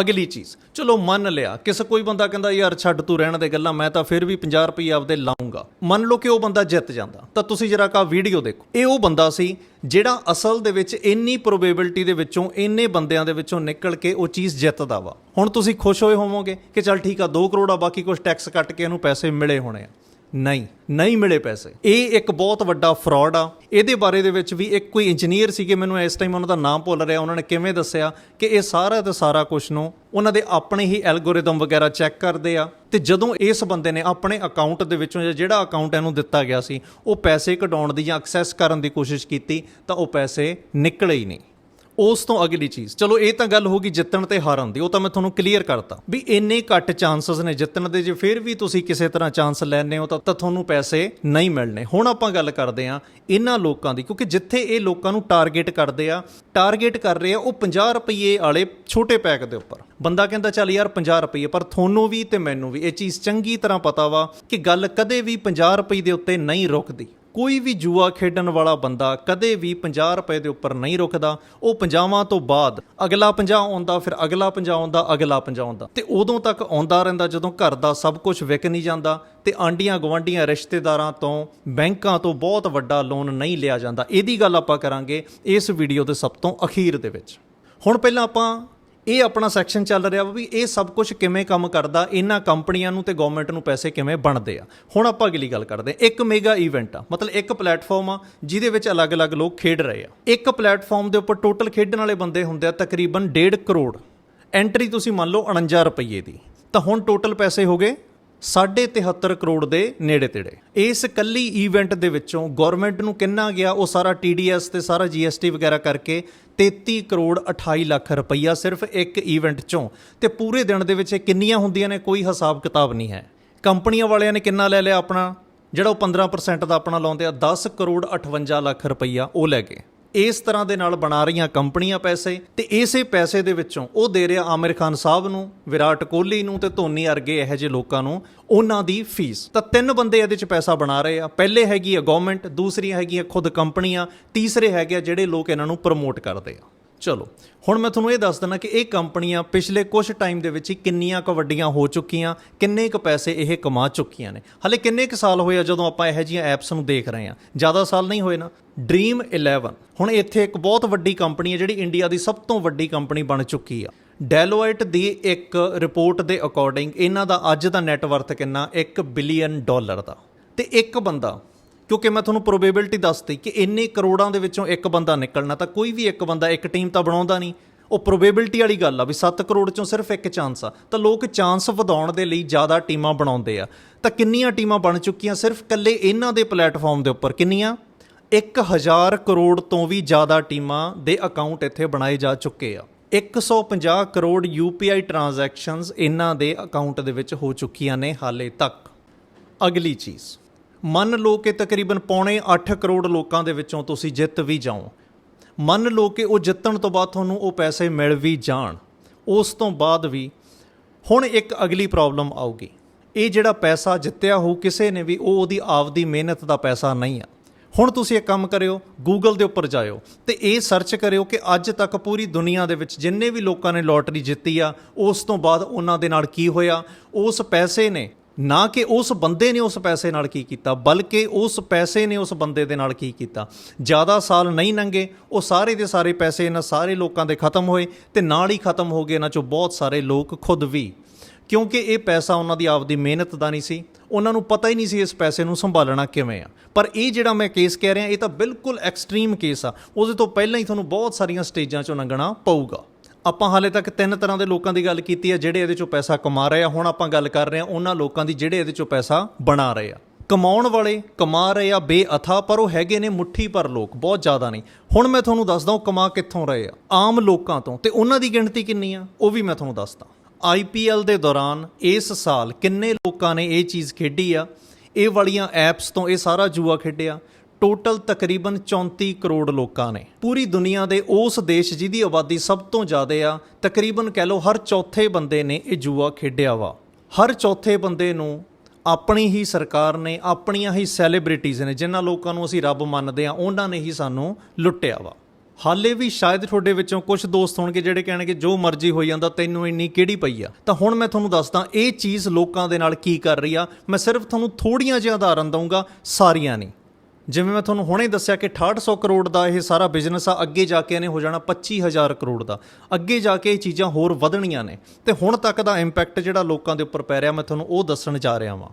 ਅਗਲੀ ਚੀਜ਼। ਚਲੋ ਮੰਨ ਲਿਆ, ਕਿਸੇ ਕੋਈ ਬੰਦਾ ਕਹਿੰਦਾ, ਯਾਰ ਛੱਡ ਤੂੰ ਰਹਿਣ ਦੇ ਗੱਲਾਂ, ਮੈਂ ਤਾਂ ਫਿਰ ਵੀ 50 ਰੁਪਏ ਆਪਦੇ ਲਾਉਂਗਾ ਮੰਨ ਲਓ ਕਿ ਉਹ ਬੰਦਾ ਜਿੱਤ ਜਾਂਦਾ। ਤਾਂ ਤੁਸੀਂ ਜਰਾ ਕਾ ਵੀਡੀਓ ਦੇਖੋ। ਇਹ ਉਹ ਬੰਦਾ ਸੀ ਜਿਹੜਾ ਅਸਲ ਦੇ ਵਿੱਚ ਇੰਨੀ ਪ੍ਰੋਬੇਬਿਲਟੀ ਦੇ ਵਿੱਚੋਂ, ਇੰਨੇ ਬੰਦਿਆਂ ਦੇ ਵਿੱਚੋਂ ਨਿਕਲ ਕੇ ਉਹ ਚੀਜ਼ ਜਿੱਤਦਾ ਵਾ। ਹੁਣ ਤੁਸੀਂ ਖੁਸ਼ ਹੋਏ ਹੋਵੋਗੇ ਕਿ ਚੱਲ ਠੀਕ ਆ 2 ਕਰੋੜ ਆ ਬਾਕੀ ਕੁਝ ਟੈਕਸ ਕੱਟ ਕੇ ਇਹਨੂੰ ਪੈਸੇ ਮਿਲੇ ਹੋਣੇ ਆ। ਨਹੀਂ ਨਹੀਂ ਮਿਲੇ ਪੈਸੇ। ਇਹ ਇੱਕ ਬਹੁਤ ਵੱਡਾ ਫਰਾਡ ਆ। ਇਹਦੇ ਬਾਰੇ ਦੇ ਵਿੱਚ ਵੀ ਇੱਕ ਕੋਈ ਇੰਜੀਨੀਅਰ ਸੀਗੇ, ਮੈਨੂੰ ਇਸ ਟਾਈਮ ਉਹਨਾਂ ਦਾ ਨਾਮ ਭੁੱਲ ਰਿਹਾ, ਉਹਨਾਂ ਨੇ ਕਿਵੇਂ ਦੱਸਿਆ ਕਿ ਇਹ ਸਾਰਾ ਦਾ ਸਾਰਾ ਕੁਝ ਨੂੰ ਉਹਨਾਂ ਦੇ ਆਪਣੇ ਹੀ ਐਲਗੋਰਿਦਮ ਵਗੈਰਾ ਚੈੱਕ ਕਰਦੇ ਆ। ਤੇ ਜਦੋਂ ਇਸ ਬੰਦੇ ਨੇ ਆਪਣੇ ਅਕਾਊਂਟ ਦੇ ਵਿੱਚੋਂ ਜਾਂ ਜਿਹੜਾ ਅਕਾਊਂਟ ਇਹਨੂੰ ਦਿੱਤਾ ਗਿਆ ਸੀ, ਉਹ ਪੈਸੇ ਕਢਾਉਣ ਦੀ ਜਾਂ ਐਕਸੈਸ ਕਰਨ ਦੀ ਕੋਸ਼ਿਸ਼ ਕੀਤੀ, ਤਾਂ ਉਹ ਪੈਸੇ ਨਿਕਲੇ ਹੀ ਨਹੀਂ। ਉਸ ਤੋਂ ਅਗਲੀ ਚੀਜ਼। ਚਲੋ, ਇਹ ਤਾਂ ਗੱਲ ਹੋ ਗਈ ਜਿੱਤਣ ਤੇ ਹਾਰਨ ਦੀ, ਉਹ ਤਾਂ ਮੈਂ ਤੁਹਾਨੂੰ ਕਲੀਅਰ ਕਰਤਾ। ਵੀ ਇੰਨੇ ਘੱਟ ਚਾਂਸਸ ਨੇ ਜਿੱਤਣ ਦੇ, ਜੇ ਫਿਰ ਵੀ ਤੁਸੀਂ ਕਿਸੇ ਤਰ੍ਹਾਂ ਚਾਂਸ ਲੈਣੇ ਹੋ, ਤਾਂ ਤੁਹਾਨੂੰ ਪੈਸੇ ਨਹੀਂ ਮਿਲਣੇ। ਹੁਣ ਆਪਾਂ ਗੱਲ ਕਰਦੇ ਆ ਇਹਨਾਂ ਲੋਕਾਂ ਦੀ, ਕਿਉਂਕਿ ਜਿੱਥੇ ਇਹ ਲੋਕਾਂ ਨੂੰ ਟਾਰਗੇਟ ਕਰਦੇ ਆ ਟਾਰਗੇਟ ਕਰ ਰਹੇ ਆ, ਉਹ 50 ਰੁਪਏ ਵਾਲੇ ਛੋਟੇ ਪੈਕ ਦੇ ਉੱਪਰ। ਬੰਦਾ ਕਹਿੰਦਾ, ਚੱਲ ਯਾਰ 50 ਰੁਪਏ ਪਰ ਤੁਹਾਨੂੰ ਵੀ ਤੇ ਮੈਨੂੰ ਵੀ। ਇਹ ਚੀਜ਼ ਚੰਗੀ ਤਰ੍ਹਾਂ ਪਤਾ ਵਾ ਕਿ ਗੱਲ ਕਦੇ ਵੀ 50 ਰੁਪਏ ਦੇ ਉੱਤੇ ਨਹੀਂ ਰੁਕਦੀ। ਕੋਈ ਵੀ ਜੂਆ ਖੇਡਣ ਵਾਲਾ ਬੰਦਾ ਕਦੇ ਵੀ 50 ਰੁਪਏ ਦੇ ਉੱਪਰ ਨਹੀਂ ਰੁਕਦਾ। ਉਹ 50ਵਾਂ ਤੋਂ ਬਾਅਦ ਅਗਲਾ 50 ਆਉਂਦਾ, ਫਿਰ ਅਗਲਾ 50 ਆਉਂਦਾ, ਅਗਲਾ 50 ਆਉਂਦਾ। ਤੇ ਉਦੋਂ ਤੱਕ ਆਉਂਦਾ ਰਹਿੰਦਾ ਜਦੋਂ ਘਰ ਦਾ ਸਭ ਕੁਝ ਵਿਕ ਨਹੀਂ ਜਾਂਦਾ ਤੇ ਆਂਡੀਆਂ ਗਵਾਂਡੀਆਂ ਰਿਸ਼ਤੇਦਾਰਾਂ ਤੋਂ ਬੈਂਕਾਂ ਤੋਂ ਬਹੁਤ ਵੱਡਾ ਲੋਨ ਨਹੀਂ ਲਿਆ ਜਾਂਦਾ। ਇਹਦੀ ਗੱਲ ਆਪਾਂ ਕਰਾਂਗੇ ਇਸ ਵੀਡੀਓ ਦੇ ਸਭ ਤੋਂ ਅਖੀਰ ਦੇ ਵਿੱਚ। ਹੁਣ ਪਹਿਲਾਂ ਆਪਾਂ ਇਹ ਆਪਣਾ ਸੈਕਸ਼ਨ ਚੱਲ ਰਿਹਾ ਵਾ ਵੀ ਇਹ ਸਭ ਕੁਝ ਕਿਵੇਂ ਕੰਮ ਕਰਦਾ, ਇਹਨਾਂ ਕੰਪਨੀਆਂ ਨੂੰ ਤੇ ਗਵਰਨਮੈਂਟ ਨੂੰ ਪੈਸੇ ਕਿਵੇਂ ਬਣਦੇ ਆ। ਹੁਣ ਆਪਾਂ ਅਗਲੀ ਗੱਲ ਕਰਦੇ ਹਾਂ। ਇੱਕ ਮੇਗਾ ਇਵੈਂਟ ਆ, ਮਤਲਬ ਇੱਕ ਪਲੇਟਫਾਰਮ ਆ ਜਿਹਦੇ ਵਿੱਚ ਅਲੱਗ-ਅਲੱਗ ਲੋਕ ਖੇਡ ਰਹੇ ਆ। ਇੱਕ ਪਲੇਟਫਾਰਮ ਦੇ ਉੱਪਰ ਟੋਟਲ ਖੇਡਣ ਵਾਲੇ ਬੰਦੇ ਹੁੰਦੇ ਆ ਤਕਰੀਬਨ 1.5 ਕਰੋੜ। ਐਂਟਰੀ ਤੁਸੀਂ ਮੰਨ ਲਓ 49 ਰੁਪਏ ਦੀ। ਤਾਂ ਹੁਣ ਟੋਟਲ ਪੈਸੇ ਹੋ ਗਏ 73 ਕਰੋੜ ਦੇ ਨੇੜੇ ਤੇੜੇ। ਇਸ ਕੱਲੀ ਇਵੈਂਟ ਦੇ ਵਿੱਚੋਂ ਗਵਰਨਮੈਂਟ ਨੂੰ ਕਿੰਨਾ ਗਿਆ, ਉਹ ਸਾਰਾ TDS ਤੇ ਸਾਰਾ GST ਵਗੈਰਾ ਕਰਕੇ 33 ਕਰੋੜ 28 ਲੱਖ ਰੁਪਈਆ ਸਿਰਫ ਇੱਕ ਇਵੈਂਟ ਚੋਂ। ਤੇ ਪੂਰੇ ਦਿਨ ਦੇ ਵਿੱਚ ਇਹ ਕਿੰਨੀਆਂ ਹੁੰਦੀਆਂ ਨੇ, ਕੋਈ ਹਿਸਾਬ ਕਿਤਾਬ ਨਹੀਂ ਹੈ। ਕੰਪਨੀਆਂ ਵਾਲਿਆਂ ਨੇ ਕਿੰਨਾ ਲੈ ਲਿਆ ਆਪਣਾ? ਜਿਹੜਾ ਉਹ 15% ਦਾ ਆਪਣਾ ਲਾਉਂਦੇ ਆ 10 ਕਰੋੜ 58 ਲੱਖ ਰੁਪਈਆ ਉਹ ਲੈ ਗਏ। ਇਸ ਤਰ੍ਹਾਂ ਦੇ ਨਾਲ ਬਣਾ ਰਹੀਆਂ ਕੰਪਨੀਆਂ ਪੈਸੇ ਤੇ ਇਸੇ ਪੈਸੇ ਦੇ ਵਿੱਚੋਂ ਉਹ ਦੇ ਰਿਹਾ ਆਮਿਰ ਖਾਨ ਸਾਹਿਬ ਨੂੰ, ਵਿਰਾਟ ਕੋਹਲੀ ਨੂੰ ਤੇ ਧੋਨੀ ਵਰਗੇ ਇਹੋ ਜਿਹੇ ਲੋਕਾਂ ਨੂੰ ਉਹਨਾਂ ਦੀ ਫੀਸ। ਤਾਂ ਤਿੰਨ ਬੰਦੇ ਇਹਦੇ 'ਚ ਪੈਸਾ ਬਣਾ ਰਹੇ ਆ। ਪਹਿਲੇ ਹੈਗੀ ਆ ਗਵਰਨਮੈਂਟ ਦੂਸਰੀ ਹੈਗੀ ਆ ਖੁਦ ਕੰਪਨੀਆਂ, ਤੀਸਰੇ ਹੈਗੇ ਆ ਜਿਹੜੇ ਲੋਕ ਇਹਨਾਂ ਨੂੰ ਪ੍ਰਮੋਟ ਕਰਦੇ ਆ। ਚਲੋ, ਹੁਣ ਮੈਂ ਤੁਹਾਨੂੰ ਇਹ ਦੱਸ ਦਿੰਦਾ ਕਿ ਇਹ ਕੰਪਨੀਆਂ ਪਿਛਲੇ ਕੁਝ ਟਾਈਮ ਦੇ ਵਿੱਚ ਹੀ ਕਿੰਨੀਆਂ ਕੁ ਵੱਡੀਆਂ ਹੋ ਚੁੱਕੀਆਂ, ਕਿੰਨੇ ਕੁ ਪੈਸੇ ਇਹ ਕਮਾ ਚੁੱਕੀਆਂ ਨੇ। ਹਲੇ ਕਿੰਨੇ ਕੁ ਸਾਲ ਹੋਏ ਆ ਜਦੋਂ ਆਪਾਂ ਇਹੋ ਜਿਹੀਆਂ ਐਪਸ ਨੂੰ ਦੇਖ ਰਹੇ ਹਾਂ? ਜ਼ਿਆਦਾ ਸਾਲ ਨਹੀਂ ਹੋਏ ਨਾ? ਡ੍ਰੀਮ 11 ਹੁਣ ਇੱਥੇ ਇੱਕ ਬਹੁਤ ਵੱਡੀ ਕੰਪਨੀ ਹੈ, ਜਿਹੜੀ ਇੰਡੀਆ ਦੀ ਸਭ ਤੋਂ ਵੱਡੀ ਕੰਪਨੀ ਬਣ ਚੁੱਕੀ ਆ। ਡੈਲੋਇਟ ਦੀ ਇੱਕ ਰਿਪੋਰਟ ਦੇ ਅਕੋਰਡਿੰਗ ਇਹਨਾਂ ਦਾ ਅੱਜ ਦਾ ਨੈਟ ਵਰਥ ਕਿੰਨਾ? 1 ਬਿਲੀਅਨ ਡਾਲਰ ਦਾ। ਤੇ ਇੱਕ ਬੰਦਾ ਕਿਉਂਕਿ ਮੈਂ ਤੁਹਾਨੂੰ ਪ੍ਰੋਬੇਬਿਲਿਟੀ ਦੱਸਤੀ ਕਿ ਇੰਨੇ ਕਰੋੜਾਂ ਦੇ ਵਿੱਚੋਂ ਇੱਕ ਬੰਦਾ ਨਿਕਲਣਾ, ਤਾਂ ਕੋਈ ਵੀ ਇੱਕ ਬੰਦਾ, ਇੱਕ ਟੀਮ ਤਾਂ ਬਣਾਉਂਦਾ ਨਹੀਂ। ਉਹ ਪ੍ਰੋਬੇਬਿਲਿਟੀ ਵਾਲੀ ਗੱਲ ਆ ਵੀ 7 ਕਰੋੜ ਚੋਂ ਸਿਰਫ ਇੱਕ ਚਾਂਸ ਆ। ਤਾਂ ਲੋਕ ਚਾਂਸ ਵਧਾਉਣ ਦੇ ਲਈ ਜ਼ਿਆਦਾ ਟੀਮਾਂ ਬਣਾਉਂਦੇ ਆ। ਤਾਂ ਕਿੰਨੀਆਂ ਟੀਮਾਂ ਬਣ ਚੁੱਕੀਆਂ ਸਿਰਫ ਕੱਲੇ ਇਹਨਾਂ ਦੇ ਪਲੇਟਫਾਰਮ ਦੇ ਉੱਪਰ? ਕਿੰਨੀਆਂ? 1000 ਕਰੋੜ ਤੋਂ ਵੀ ਜ਼ਿਆਦਾ ਟੀਮਾਂ ਦੇ ਅਕਾਊਂਟ ਇੱਥੇ ਬਣਾਏ ਜਾ ਚੁੱਕੇ ਆ। 150 ਕਰੋੜ UPI ਟ੍ਰਾਂਜੈਕਸ਼ਨਸ ਇਹਨਾਂ ਦੇ ਅਕਾਊਂਟ ਦੇ ਵਿੱਚ ਹੋ ਚੁੱਕੀਆਂ ਨੇ ਹਾਲੇ ਤੱਕ। ਅਗਲੀ ਚੀਜ਼। ਮੰਨ ਲਓ ਕਿ ਤਕਰੀਬਨ ਪੌਣੇ 8 ਕਰੋੜ ਲੋਕਾਂ ਦੇ ਵਿੱਚੋਂ ਤੁਸੀਂ ਜਿੱਤ ਵੀ ਜਾਓ। ਮੰਨ ਲਓ ਕਿ ਉਹ ਜਿੱਤਣ ਤੋਂ ਬਾਅਦ ਤੁਹਾਨੂੰ ਉਹ ਪੈਸੇ ਮਿਲ ਵੀ ਜਾਣ। ਉਸ ਤੋਂ ਬਾਅਦ ਵੀ ਹੁਣ ਇੱਕ ਅਗਲੀ ਪ੍ਰੋਬਲਮ ਆਊਗੀ। ਇਹ ਜਿਹੜਾ ਪੈਸਾ ਜਿੱਤਿਆ ਹੋ ਕਿਸੇ ਨੇ ਵੀ, ਉਹ ਉਹਦੀ ਆਪਦੀ ਮਿਹਨਤ ਦਾ ਪੈਸਾ ਨਹੀਂ ਆ। ਹੁਣ ਤੁਸੀਂ ਇੱਕ ਕੰਮ ਕਰਿਓ ਗੂਗਲ ਦੇ ਉੱਪਰ ਜਾਇਓ ਤੇ ਇਹ ਸਰਚ ਕਰਿਓ ਕਿ ਅੱਜ ਤੱਕ ਪੂਰੀ ਦੁਨੀਆ ਦੇ ਵਿੱਚ ਜਿੰਨੇ ਵੀ ਲੋਕਾਂ ਨੇ ਲੋਟਰੀ ਜਿੱਤੀ ਆ, ਉਸ ਤੋਂ ਬਾਅਦ ਉਹਨਾਂ ਦੇ ਨਾਲ ਕੀ ਹੋਇਆ, ਉਸ ਪੈਸੇ ਨੇ ਨਾ ਕਿ ਉਸ ਬੰਦੇ ਨੇ ਉਸ ਪੈਸੇ ਨਾਲ ਕੀ ਕੀਤਾ, ਬਲਕਿ ਉਸ ਪੈਸੇ ਨੇ ਉਸ ਬੰਦੇ ਦੇ ਨਾਲ ਕੀ ਕੀਤਾ। ਜ਼ਿਆਦਾ ਸਾਲ ਨਹੀਂ ਲੰਘੇ ਉਹ ਸਾਰੇ ਦੇ ਸਾਰੇ ਪੈਸੇ ਇਹਨਾਂ ਸਾਰੇ ਲੋਕਾਂ ਦੇ ਖਤਮ ਹੋਏ ਤੇ ਨਾਲ ਹੀ ਖਤਮ ਹੋ ਗਏ ਇਹਨਾਂ ਚੋਂ ਬਹੁਤ ਸਾਰੇ ਲੋਕ ਖੁਦ ਵੀ। ਕਿਉਂਕਿ ਇਹ ਪੈਸਾ ਉਹਨਾਂ ਦੀ ਆਪਦੀ ਮਿਹਨਤ ਦਾ ਨਹੀਂ ਸੀ, ਉਹਨਾਂ ਨੂੰ ਪਤਾ ਹੀ ਨਹੀਂ ਸੀ ਇਸ ਪੈਸੇ ਨੂੰ ਸੰਭਾਲਣਾ ਕਿਵੇਂ ਆ। ਪਰ ਇਹ ਜਿਹੜਾ ਮੈਂ ਕੇਸ ਕਹਿ ਰਿਹਾ, ਇਹ ਤਾਂ ਬਿਲਕੁਲ ਐਕਸਟ੍ਰੀਮ ਕੇਸ ਆ। ਉਹਦੇ ਤੋਂ ਪਹਿਲਾਂ ਹੀ ਤੁਹਾਨੂੰ ਬਹੁਤ ਸਾਰੀਆਂ ਸਟੇਜਾਂ 'ਚੋਂ ਲੰਘਣਾ ਪਊਗਾ। ਆਪਾਂ ਹਾਲੇ ਤੱਕ ਤਿੰਨ ਤਰ੍ਹਾਂ ਦੇ ਲੋਕਾਂ ਦੀ ਗੱਲ ਕੀਤੀ ਹੈ, ਜਿਹੜੇ ਇਹਦੇ 'ਚੋਂ ਪੈਸਾ ਕਮਾ ਰਹੇ ਆ। ਹੁਣ ਆਪਾਂ ਗੱਲ ਕਰ ਰਹੇ ਹਾਂ ਉਹਨਾਂ ਲੋਕਾਂ ਦੀ ਜਿਹੜੇ ਇਹਦੇ 'ਚੋਂ ਪੈਸਾ ਬਣਾ ਰਹੇ ਆ। ਕਮਾਉਣ ਵਾਲੇ ਕਮਾ ਰਹੇ ਆ ਬੇਅਥਾ, ਪਰ ਉਹ ਹੈਗੇ ਨੇ ਮੁੱਠੀ ਪਰ ਲੋਕ, ਬਹੁਤ ਜ਼ਿਆਦਾ ਨਹੀਂ ਹੁਣ ਮੈਂ ਤੁਹਾਨੂੰ ਦੱਸਦਾ ਉਹ ਕਮਾ ਕਿੱਥੋਂ ਰਹੇ ਆ। ਆਮ ਲੋਕਾਂ ਤੋਂ। ਤੇ ਉਹਨਾਂ ਦੀ ਗਿਣਤੀ ਕਿੰਨੀ ਆ? ਉਹ ਵੀ ਮੈਂ ਤੁਹਾਨੂੰ ਦੱਸਦਾ। IPL ਦੇ ਦੌਰਾਨ ਇਸ ਸਾਲ ਕਿੰਨੇ ਲੋਕਾਂ ਨੇ ਇਹ ਚੀਜ਼ ਖੇਡੀ ਆ? ਇਹ ਵਾਲੀਆਂ ਐਪਸ ਤੋਂ ਇਹ ਸਾਰਾ ਜੂਆ ਖੇਡਿਆ। ਟੋਟਲ ਤਕਰੀਬਨ 34 ਕਰੋੜ ਲੋਕਾਂ ਨੇ। ਪੂਰੀ ਦੁਨੀਆ ਦੇ ਉਸ ਦੇਸ਼ ਜਿਹਦੀ ਆਬਾਦੀ ਸਭ ਤੋਂ ਜ਼ਿਆਦਾ ਆ, ਤਕਰੀਬਨ ਕਹਿ ਲਓ ਹਰ ਚੌਥੇ ਬੰਦੇ ਨੇ ਇਹ ਜੂਆ ਖੇਡਿਆ ਵਾ। ਹਰ ਚੌਥੇ ਬੰਦੇ ਨੂੰ ਆਪਣੀ ਹੀ ਸਰਕਾਰ ਨੇ, ਆਪਣੀਆਂ ਹੀ ਸੈਲੀਬ੍ਰਿਟੀਜ਼ ਨੇ, ਜਿਨ੍ਹਾਂ ਲੋਕਾਂ ਨੂੰ ਅਸੀਂ ਰੱਬ ਮੰਨਦੇ ਆ, ਉਹਨਾਂ ਨੇ ਹੀ ਸਾਨੂੰ ਲੁੱਟਿਆ ਵਾ। ਹਾਲੇ ਵੀ ਸ਼ਾਇਦ ਤੁਹਾਡੇ ਵਿੱਚੋਂ ਕੁਝ ਦੋਸਤ ਹੋਣਗੇ ਜਿਹੜੇ ਕਹਿਣਗੇ, ਜੋ ਮਰਜ਼ੀ ਹੋਈ ਜਾਂਦਾ, ਤੈਨੂੰ ਇੰਨੀ ਕਿਹੜੀ ਪਈ ਆ? ਤਾਂ ਹੁਣ ਮੈਂ ਤੁਹਾਨੂੰ ਦੱਸਦਾ, ਇਹ ਚੀਜ਼ ਲੋਕਾਂ ਦੇ ਨਾਲ ਕੀ ਕਰ ਰਹੀ ਆ। ਮੈਂ ਸਿਰਫ ਤੁਹਾਨੂੰ ਥੋੜੀਆਂ ਜਿਹੀਆਂ ਉਦਾਹਰਨ ਦਊਂਗਾ, ਸਾਰੀਆਂ ਨਹੀਂ। ਜਿਵੇਂ ਮੈਂ ਤੁਹਾਨੂੰ ਹੁਣੇ ਦੱਸਿਆ ਕਿ 6800 ਕਰੋੜ ਦਾ ਇਹ ਸਾਰਾ ਬਿਜ਼ਨਸ ਆ, ਅੱਗੇ ਜਾ ਕੇ ਇਹਨੇ ਹੋ ਜਾਣਾ 25000 ਕਰੋੜ ਦਾ। ਅੱਗੇ ਜਾ ਕੇ ਇਹ ਚੀਜ਼ਾਂ ਹੋਰ ਵਧਣੀਆਂ ਨੇ। ਤੇ ਹੁਣ ਤੱਕ ਦਾ ਇੰਪੈਕਟ ਜਿਹੜਾ ਲੋਕਾਂ ਦੇ ਉੱਪਰ ਪੈ ਰਿਹਾ, ਮੈਂ ਤੁਹਾਨੂੰ ਉਹ ਦੱਸਣ ਜਾ ਰਿਹਾ ਵਾਂ।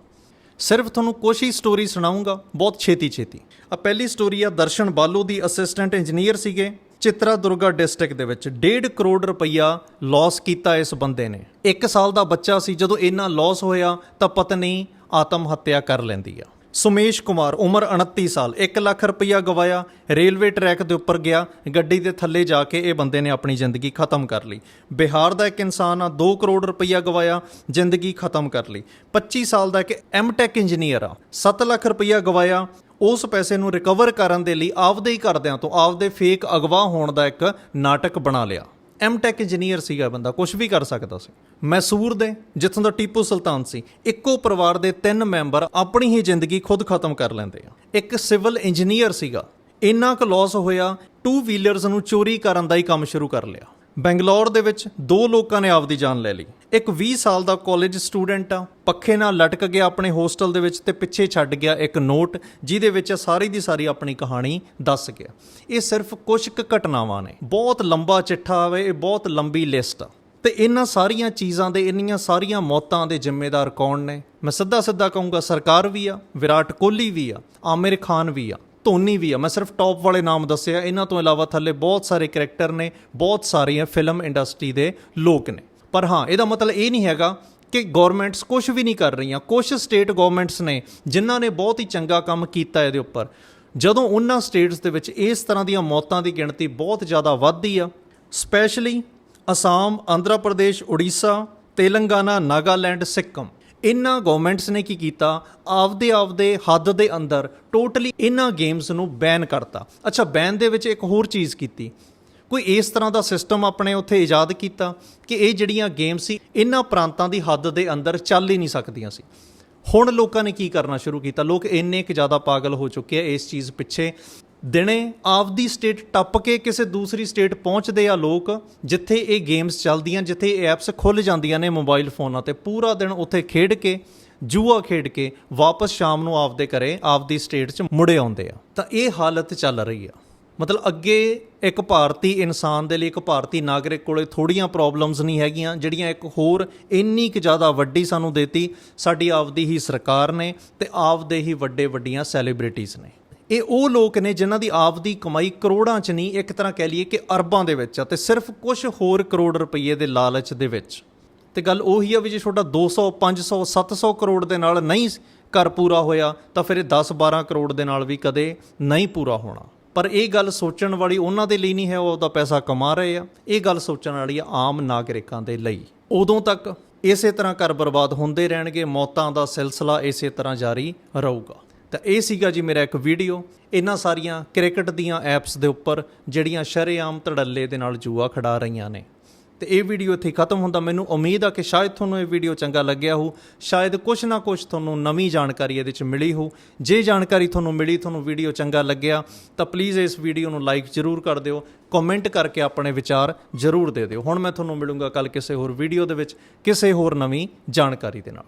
ਸਿਰਫ ਤੁਹਾਨੂੰ ਕੁਛ ਹੀ ਸਟੋਰੀ ਸੁਣਾਉਂਗਾ, ਬਹੁਤ ਛੇਤੀ ਛੇਤੀ ਆ ਪਹਿਲੀ ਸਟੋਰੀ ਆ, ਦਰਸ਼ਨ ਬਾਲੂ ਦੀ ਅਸਿਸਟੈਂਟ ਇੰਜੀਨੀਅਰ ਸੀਗੇ, ਚਿਤਰਾ ਦੁਰਗਾ ਡਿਸਟ੍ਰਿਕਟ ਦੇ ਵਿੱਚ। 1.5 ਕਰੋੜ ਰੁਪਈਆ ਲਾਸ ਕੀਤਾ ਇਸ ਬੰਦੇ ਨੇ। 1 ਸਾਲ ਦਾ ਬੱਚਾ ਸੀ, ਜਦੋਂ ਇੰਨਾ ਲਾਸ ਹੋਇਆ, ਤਾਂ ਪਤਨੀ ਆਤਮ ਹੱਤਿਆ ਕਰ ਲੈਂਦੀ ਆ। ਸੁਮੇਸ਼ ਕੁਮਾਰ, ਉਮਰ 29 ਸਾਲ 1 ਲੱਖ ਰੁਪਈਆ ਗਵਾਇਆ, ਰੇਲਵੇ ਟਰੈਕ ਦੇ ਉੱਪਰ ਗਿਆ, ਗੱਡੀ ਦੇ ਥੱਲੇ ਜਾ ਕੇ ਇਹ ਬੰਦੇ ਨੇ ਆਪਣੀ ਜ਼ਿੰਦਗੀ ਖਤਮ ਕਰ ਲਈ। ਬਿਹਾਰ ਦਾ ਇੱਕ ਇਨਸਾਨ ਆ 2 ਕਰੋੜ ਰੁਪਈਆ ਗਵਾਇਆ, ਜ਼ਿੰਦਗੀ ਖਤਮ ਕਰ ਲਈ। 25 ਸਾਲ ਦਾ ਇੱਕ ਐਮਟੈਕ ਇੰਜੀਨੀਅਰ ਆ 7 ਲੱਖ ਰੁਪਈਆ ਗਵਾਇਆ, ਉਸ ਪੈਸੇ ਨੂੰ ਰਿਕਵਰ ਕਰਨ ਦੇ ਲਈ ਆਪਦੇ ਹੀ ਘਰਦਿਆਂ ਤੋਂ ਆਪਦੇ ਫੇਕ ਅਗਵਾ ਹੋਣ ਦਾ ਇੱਕ ਨਾਟਕ ਬਣਾ ਲਿਆ। ਐਮਟੈਕ ਇੰਜੀਨੀਅਰ ਸੀਗਾ ਬੰਦਾ ਕੁਝ ਵੀ ਕਰ ਸਕਦਾ ਸੀ। ਮੈਸੂਰ ਦੇ, ਜਿੱਥੋਂ ਦਾ ਟੀਪੂ ਸੁਲਤਾਨ ਸੀ, ਇੱਕੋ ਪਰਿਵਾਰ ਦੇ ਤਿੰਨ ਮੈਂਬਰ ਆਪਣੀ ਹੀ ਜ਼ਿੰਦਗੀ ਖੁਦ ਖਤਮ ਕਰ ਲੈਂਦੇ ਆ। ਇੱਕ ਸਿਵਲ ਇੰਜੀਨੀਅਰ ਸੀਗਾ, ਇੰਨਾ ਕੁ ਲਾਸ ਹੋਇਆ ਟੂ ਵੀਲਰਸ ਨੂੰ ਚੋਰੀ ਕਰਨ ਦਾ ਹੀ ਕੰਮ ਸ਼ੁਰੂ ਕਰ ਲਿਆ। ਬੈਂਗਲੌਰ ਦੇ ਵਿੱਚ ਦੋ ਲੋਕਾਂ ਨੇ ਆਪਦੀ ਜਾਨ ਲੈ ਲਈ। ਇੱਕ 20 ਸਾਲ ਦਾ ਕਾਲਜ ਸਟੂਡੈਂਟ ਆ, ਪੱਖੇ ਨਾਲ ਲਟਕ ਗਿਆ ਆਪਣੇ ਹੋਸਟਲ ਦੇ ਵਿੱਚ ਤੇ ਪਿੱਛੇ ਛੱਡ ਗਿਆ ਇੱਕ ਨੋਟ ਜਿਹਦੇ ਵਿੱਚ ਸਾਰੀ ਦੀ ਸਾਰੀ ਆਪਣੀ ਕਹਾਣੀ ਦੱਸ ਗਿਆ। ਇਹ ਸਿਰਫ ਕੁਝ ਕੁ ਘਟਨਾਵਾਂ ਨੇ। ਬਹੁਤ ਲੰਬਾ ਚਿੱਠਾ ਆਵੇ ਇਹ ਬਹੁਤ ਲੰਬੀ ਲਿਸਟ ਆ। ਤੇ ਇਹਨਾਂ ਸਾਰੀਆਂ ਚੀਜ਼ਾਂ ਦੇ, ਇੰਨੀਆਂ ਸਾਰੀਆਂ ਮੌਤਾਂ ਦੇ ਜ਼ਿੰਮੇਦਾਰ ਕੌਣ ਨੇ? ਮੈਂ ਸਿੱਧਾ ਸਿੱਧਾ ਕਹੂੰਗਾ, ਸਰਕਾਰ ਵੀ ਆ, ਵਿਰਾਟ ਕੋਹਲੀ ਵੀ ਆ, ਆਮਿਰ ਖਾਨ ਵੀ ਆ, ਧੋਨੀ ਵੀ ਆ। ਮੈਂ ਸਿਰਫ ਟੌਪ ਵਾਲੇ ਨਾਮ ਦੱਸਿਆ, ਇਹਨਾਂ ਤੋਂ ਇਲਾਵਾ ਥੱਲੇ ਬਹੁਤ ਸਾਰੇ ਕੈਰੈਕਟਰ ਨੇ, ਬਹੁਤ ਸਾਰੀਆਂ ਫਿਲਮ ਇੰਡਸਟਰੀ ਦੇ ਲੋਕ ਨੇ। ਪਰ ਹਾਂ, ਇਹਦਾ ਮਤਲਬ ਇਹ ਨਹੀਂ ਹੈਗਾ ਕਿ ਗਵਰਨਮੈਂਟਸ ਕੁਝ ਵੀ ਨਹੀਂ ਕਰ ਰਹੀਆਂ। ਕੁਝ ਸਟੇਟ ਗਵਰਨਮੈਂਟਸ ਨੇ ਜਿਨ੍ਹਾਂ ਨੇ ਬਹੁਤ ਹੀ ਚੰਗਾ ਕੰਮ ਕੀਤਾ ਇਹਦੇ ਉੱਪਰ। ਜਦੋਂ ਉਹਨਾਂ ਸਟੇਟਸ ਦੇ ਵਿੱਚ ਇਸ ਤਰ੍ਹਾਂ ਦੀਆਂ ਮੌਤਾਂ ਦੀ ਗਿਣਤੀ ਬਹੁਤ ਜ਼ਿਆਦਾ ਵੱਧਦੀ ਆ ਸਪੈਸ਼ਲੀ ਅਸਾਮ, ਆਂਧਰਾ ਪ੍ਰਦੇਸ਼, ਉੜੀਸਾ, ਤੇਲੰਗਾਨਾ, ਨਾਗਾਲੈਂਡ, ਸਿੱਕਮ। ਇਹਨਾਂ ਗਵਰਨਮੈਂਟਸ ਨੇ ਕੀ ਕੀਤਾ? ਆਪਦੇ ਆਪਦੇ ਹੱਦ ਦੇ ਅੰਦਰ ਟੋਟਲੀ ਇਹਨਾਂ ਗੇਮਸ ਨੂੰ ਬੈਨ ਕਰਤਾ। ਅੱਛਾ ਬੈਨ ਦੇ ਵਿੱਚ ਇੱਕ ਹੋਰ ਚੀਜ਼ ਕੀਤੀ। ਕੋਈ ਇਸ ਤਰ੍ਹਾਂ ਦਾ ਸਿਸਟਮ ਆਪਣੇ ਉੱਥੇ ਇਜਾਦ ਕੀਤਾ ਕਿ ਇਹ ਜਿਹੜੀਆਂ ਗੇਮ ਸੀ, ਇਹਨਾਂ ਪ੍ਰਾਂਤਾਂ ਦੀ ਹੱਦ ਦੇ ਅੰਦਰ ਚੱਲ ਹੀ ਨਹੀਂ ਸਕਦੀਆਂ ਸੀ। ਹੁਣ ਲੋਕਾਂ ਨੇ ਕੀ ਕਰਨਾ ਸ਼ੁਰੂ ਕੀਤਾ? ਲੋਕ ਇੰਨੇ ਕੁ ਜ਼ਿਆਦਾ ਪਾਗਲ ਹੋ ਚੁੱਕੇ ਆ ਇਸ ਚੀਜ਼ ਪਿੱਛੇ। ਦਿਨੇ ਆਪਦੀ ਸਟੇਟ ਟੱਪ ਕੇ ਕਿਸੇ ਦੂਸਰੀ ਸਟੇਟ ਪਹੁੰਚਦੇ ਆ ਲੋਕ, ਜਿੱਥੇ ਇਹ ਗੇਮਸ ਚੱਲਦੀਆਂ, ਜਿੱਥੇ ਇਹ ਐਪਸ ਖੁੱਲ ਜਾਂਦੀਆਂ ਨੇ ਮੋਬਾਈਲ ਫੋਨਾਂ ਤੇ। ਪੂਰਾ ਦਿਨ ਉੱਥੇ ਖੇਡ ਕੇ, ਜੂਆ ਖੇਡ ਕੇ, ਵਾਪਸ ਸ਼ਾਮ ਨੂੰ ਆਪਦੇ ਘਰੇ, ਆਪਦੀ ਸਟੇਟ 'ਚ ਮੁੜੇ ਆਉਂਦੇ ਆ। ਤਾਂ ਇਹ ਹਾਲਤ ਚੱਲ ਰਹੀ ਆ। ਮਤਲਬ ਅੱਗੇ ਇੱਕ ਭਾਰਤੀ ਇਨਸਾਨ ਦੇ ਲਈ, ਇੱਕ ਭਾਰਤੀ ਨਾਗਰਿਕ ਕੋਲੇ ਥੋੜੀਆਂ ਪ੍ਰੋਬਲਮਸ ਨਹੀਂ ਹੈਗੀਆਂ, ਜਿਹੜੀਆਂ ਇੱਕ ਹੋਰ ਇੰਨੀ ਕੁ ਜ਼ਿਆਦਾ ਵੱਡੀ ਸਾਨੂੰ ਦੇਤੀ। ਸਾਡੀ ਆਪਦੀ ਹੀ ਸਰਕਾਰ ਨੇ ਤੇ ਆਪਦੇ ਹੀ ਵੱਡੇ ਵੱਡੀਆਂ ਸੈਲੀਬ੍ਰਿਟੀਜ਼ ਨੇ। ਇਹ ਉਹ ਲੋਕ ਨੇ ਜਿਨ੍ਹਾਂ ਦੀ ਆਪਦੀ ਕਮਾਈ ਕਰੋੜਾਂ 'ਚ ਨਹੀਂ, ਇੱਕ ਤਰ੍ਹਾਂ ਕਹਿ ਲਈਏ ਕਿ ਅਰਬਾਂ ਦੇ ਵਿੱਚ ਆ ਤੇ ਸਿਰਫ ਕੁਝ ਹੋਰ ਕਰੋੜ ਰੁਪਏ ਦੇ ਲਾਲਚ ਦੇ ਵਿੱਚ। ਤੇ ਗੱਲ ਉਹੀ ਆ ਵੀ ਜੇ ਤੁਹਾਡਾ 200 500 700 ਕਰੋੜ ਦੇ ਨਾਲ ਨਹੀਂ ਘਰ ਪੂਰਾ ਹੋਇਆ, ਤਾਂ ਫਿਰ ਇਹ 10 12 ਕਰੋੜ ਦੇ ਨਾਲ ਵੀ ਕਦੇ ਨਹੀਂ ਪੂਰਾ ਹੋਣਾ। ਪਰ ਇਹ ਗੱਲ ਸੋਚਣ ਵਾਲੀ ਉਹਨਾਂ ਦੇ ਲਈ ਨਹੀਂ ਹੈ, ਉਹ ਆਪਦਾ ਪੈਸਾ ਕਮਾ ਰਹੇ ਆ। ਇਹ ਗੱਲ ਸੋਚਣ ਵਾਲੀ ਆ ਆਮ ਨਾਗਰਿਕਾਂ ਦੇ ਲਈ। ਉਦੋਂ ਤੱਕ ਇਸੇ ਤਰ੍ਹਾਂ ਘਰ ਬਰਬਾਦ ਹੁੰਦੇ ਰਹਿਣਗੇ, ਮੌਤਾਂ ਦਾ ਸਿਲਸਿਲਾ ਇਸੇ ਤਰ੍ਹਾਂ ਜਾਰੀ ਰਹੂਗਾ। ਤਾਂ ਇਹ ਸੀਗਾ ਜੀ ਮੇਰਾ ਇੱਕ ਵੀਡੀਓ। ਇਹਨਾਂ ਸਾਰੀਆਂ ਕ੍ਰਿਕਟ ਦੀਆਂ ਐਪਸ ਦੇ ਉੱਪਰ ਜਿਹੜੀਆਂ ਸ਼ਰੇਆਮ ਧੜੱਲੇ ਦੇ ਨਾਲ ਜੂਆ ਖੜਾ ਰਹੀਆਂ ਨੇ। ਤੇ ਇਹ ਵੀਡੀਓ ਇੱਥੇ ਖਤਮ ਹੁੰਦਾ। ਮੈਨੂੰ ਉਮੀਦ ਆ ਕਿ ਸ਼ਾਇਦ ਤੁਹਾਨੂੰ ਇਹ ਵੀਡੀਓ ਚੰਗਾ ਲੱਗਿਆ ਹੋ ਸ਼ਾਇਦ ਕੁਝ ਨਾ ਕੁਝ ਤੁਹਾਨੂੰ ਨਵੀਂ ਜਾਣਕਾਰੀ ਇਹਦੇ ਵਿੱਚ ਮਿਲੀ ਹੋ ਜੇ ਜਾਣਕਾਰੀ ਤੁਹਾਨੂੰ ਮਿਲੀ, ਤੁਹਾਨੂੰ ਵੀਡੀਓ ਚੰਗਾ ਲੱਗਿਆ, ਤਾਂ ਪਲੀਜ਼ ਇਸ ਵੀਡੀਓ ਨੂੰ ਲਾਈਕ ਜ਼ਰੂਰ ਕਰ ਦਿਓ। ਕਮੈਂਟ ਕਰਕੇ ਆਪਣੇ ਵਿਚਾਰ ਜ਼ਰੂਰ ਦੇ ਦਿਓ। ਹੁਣ ਮੈਂ ਤੁਹਾਨੂੰ ਮਿਲੂੰਗਾ ਕੱਲ ਕਿਸੇ ਹੋਰ ਵੀਡੀਓ ਦੇ ਵਿੱਚ, ਕਿਸੇ ਹੋਰ ਨਵੀਂ ਜਾਣਕਾਰੀ ਦੇ ਨਾਲ।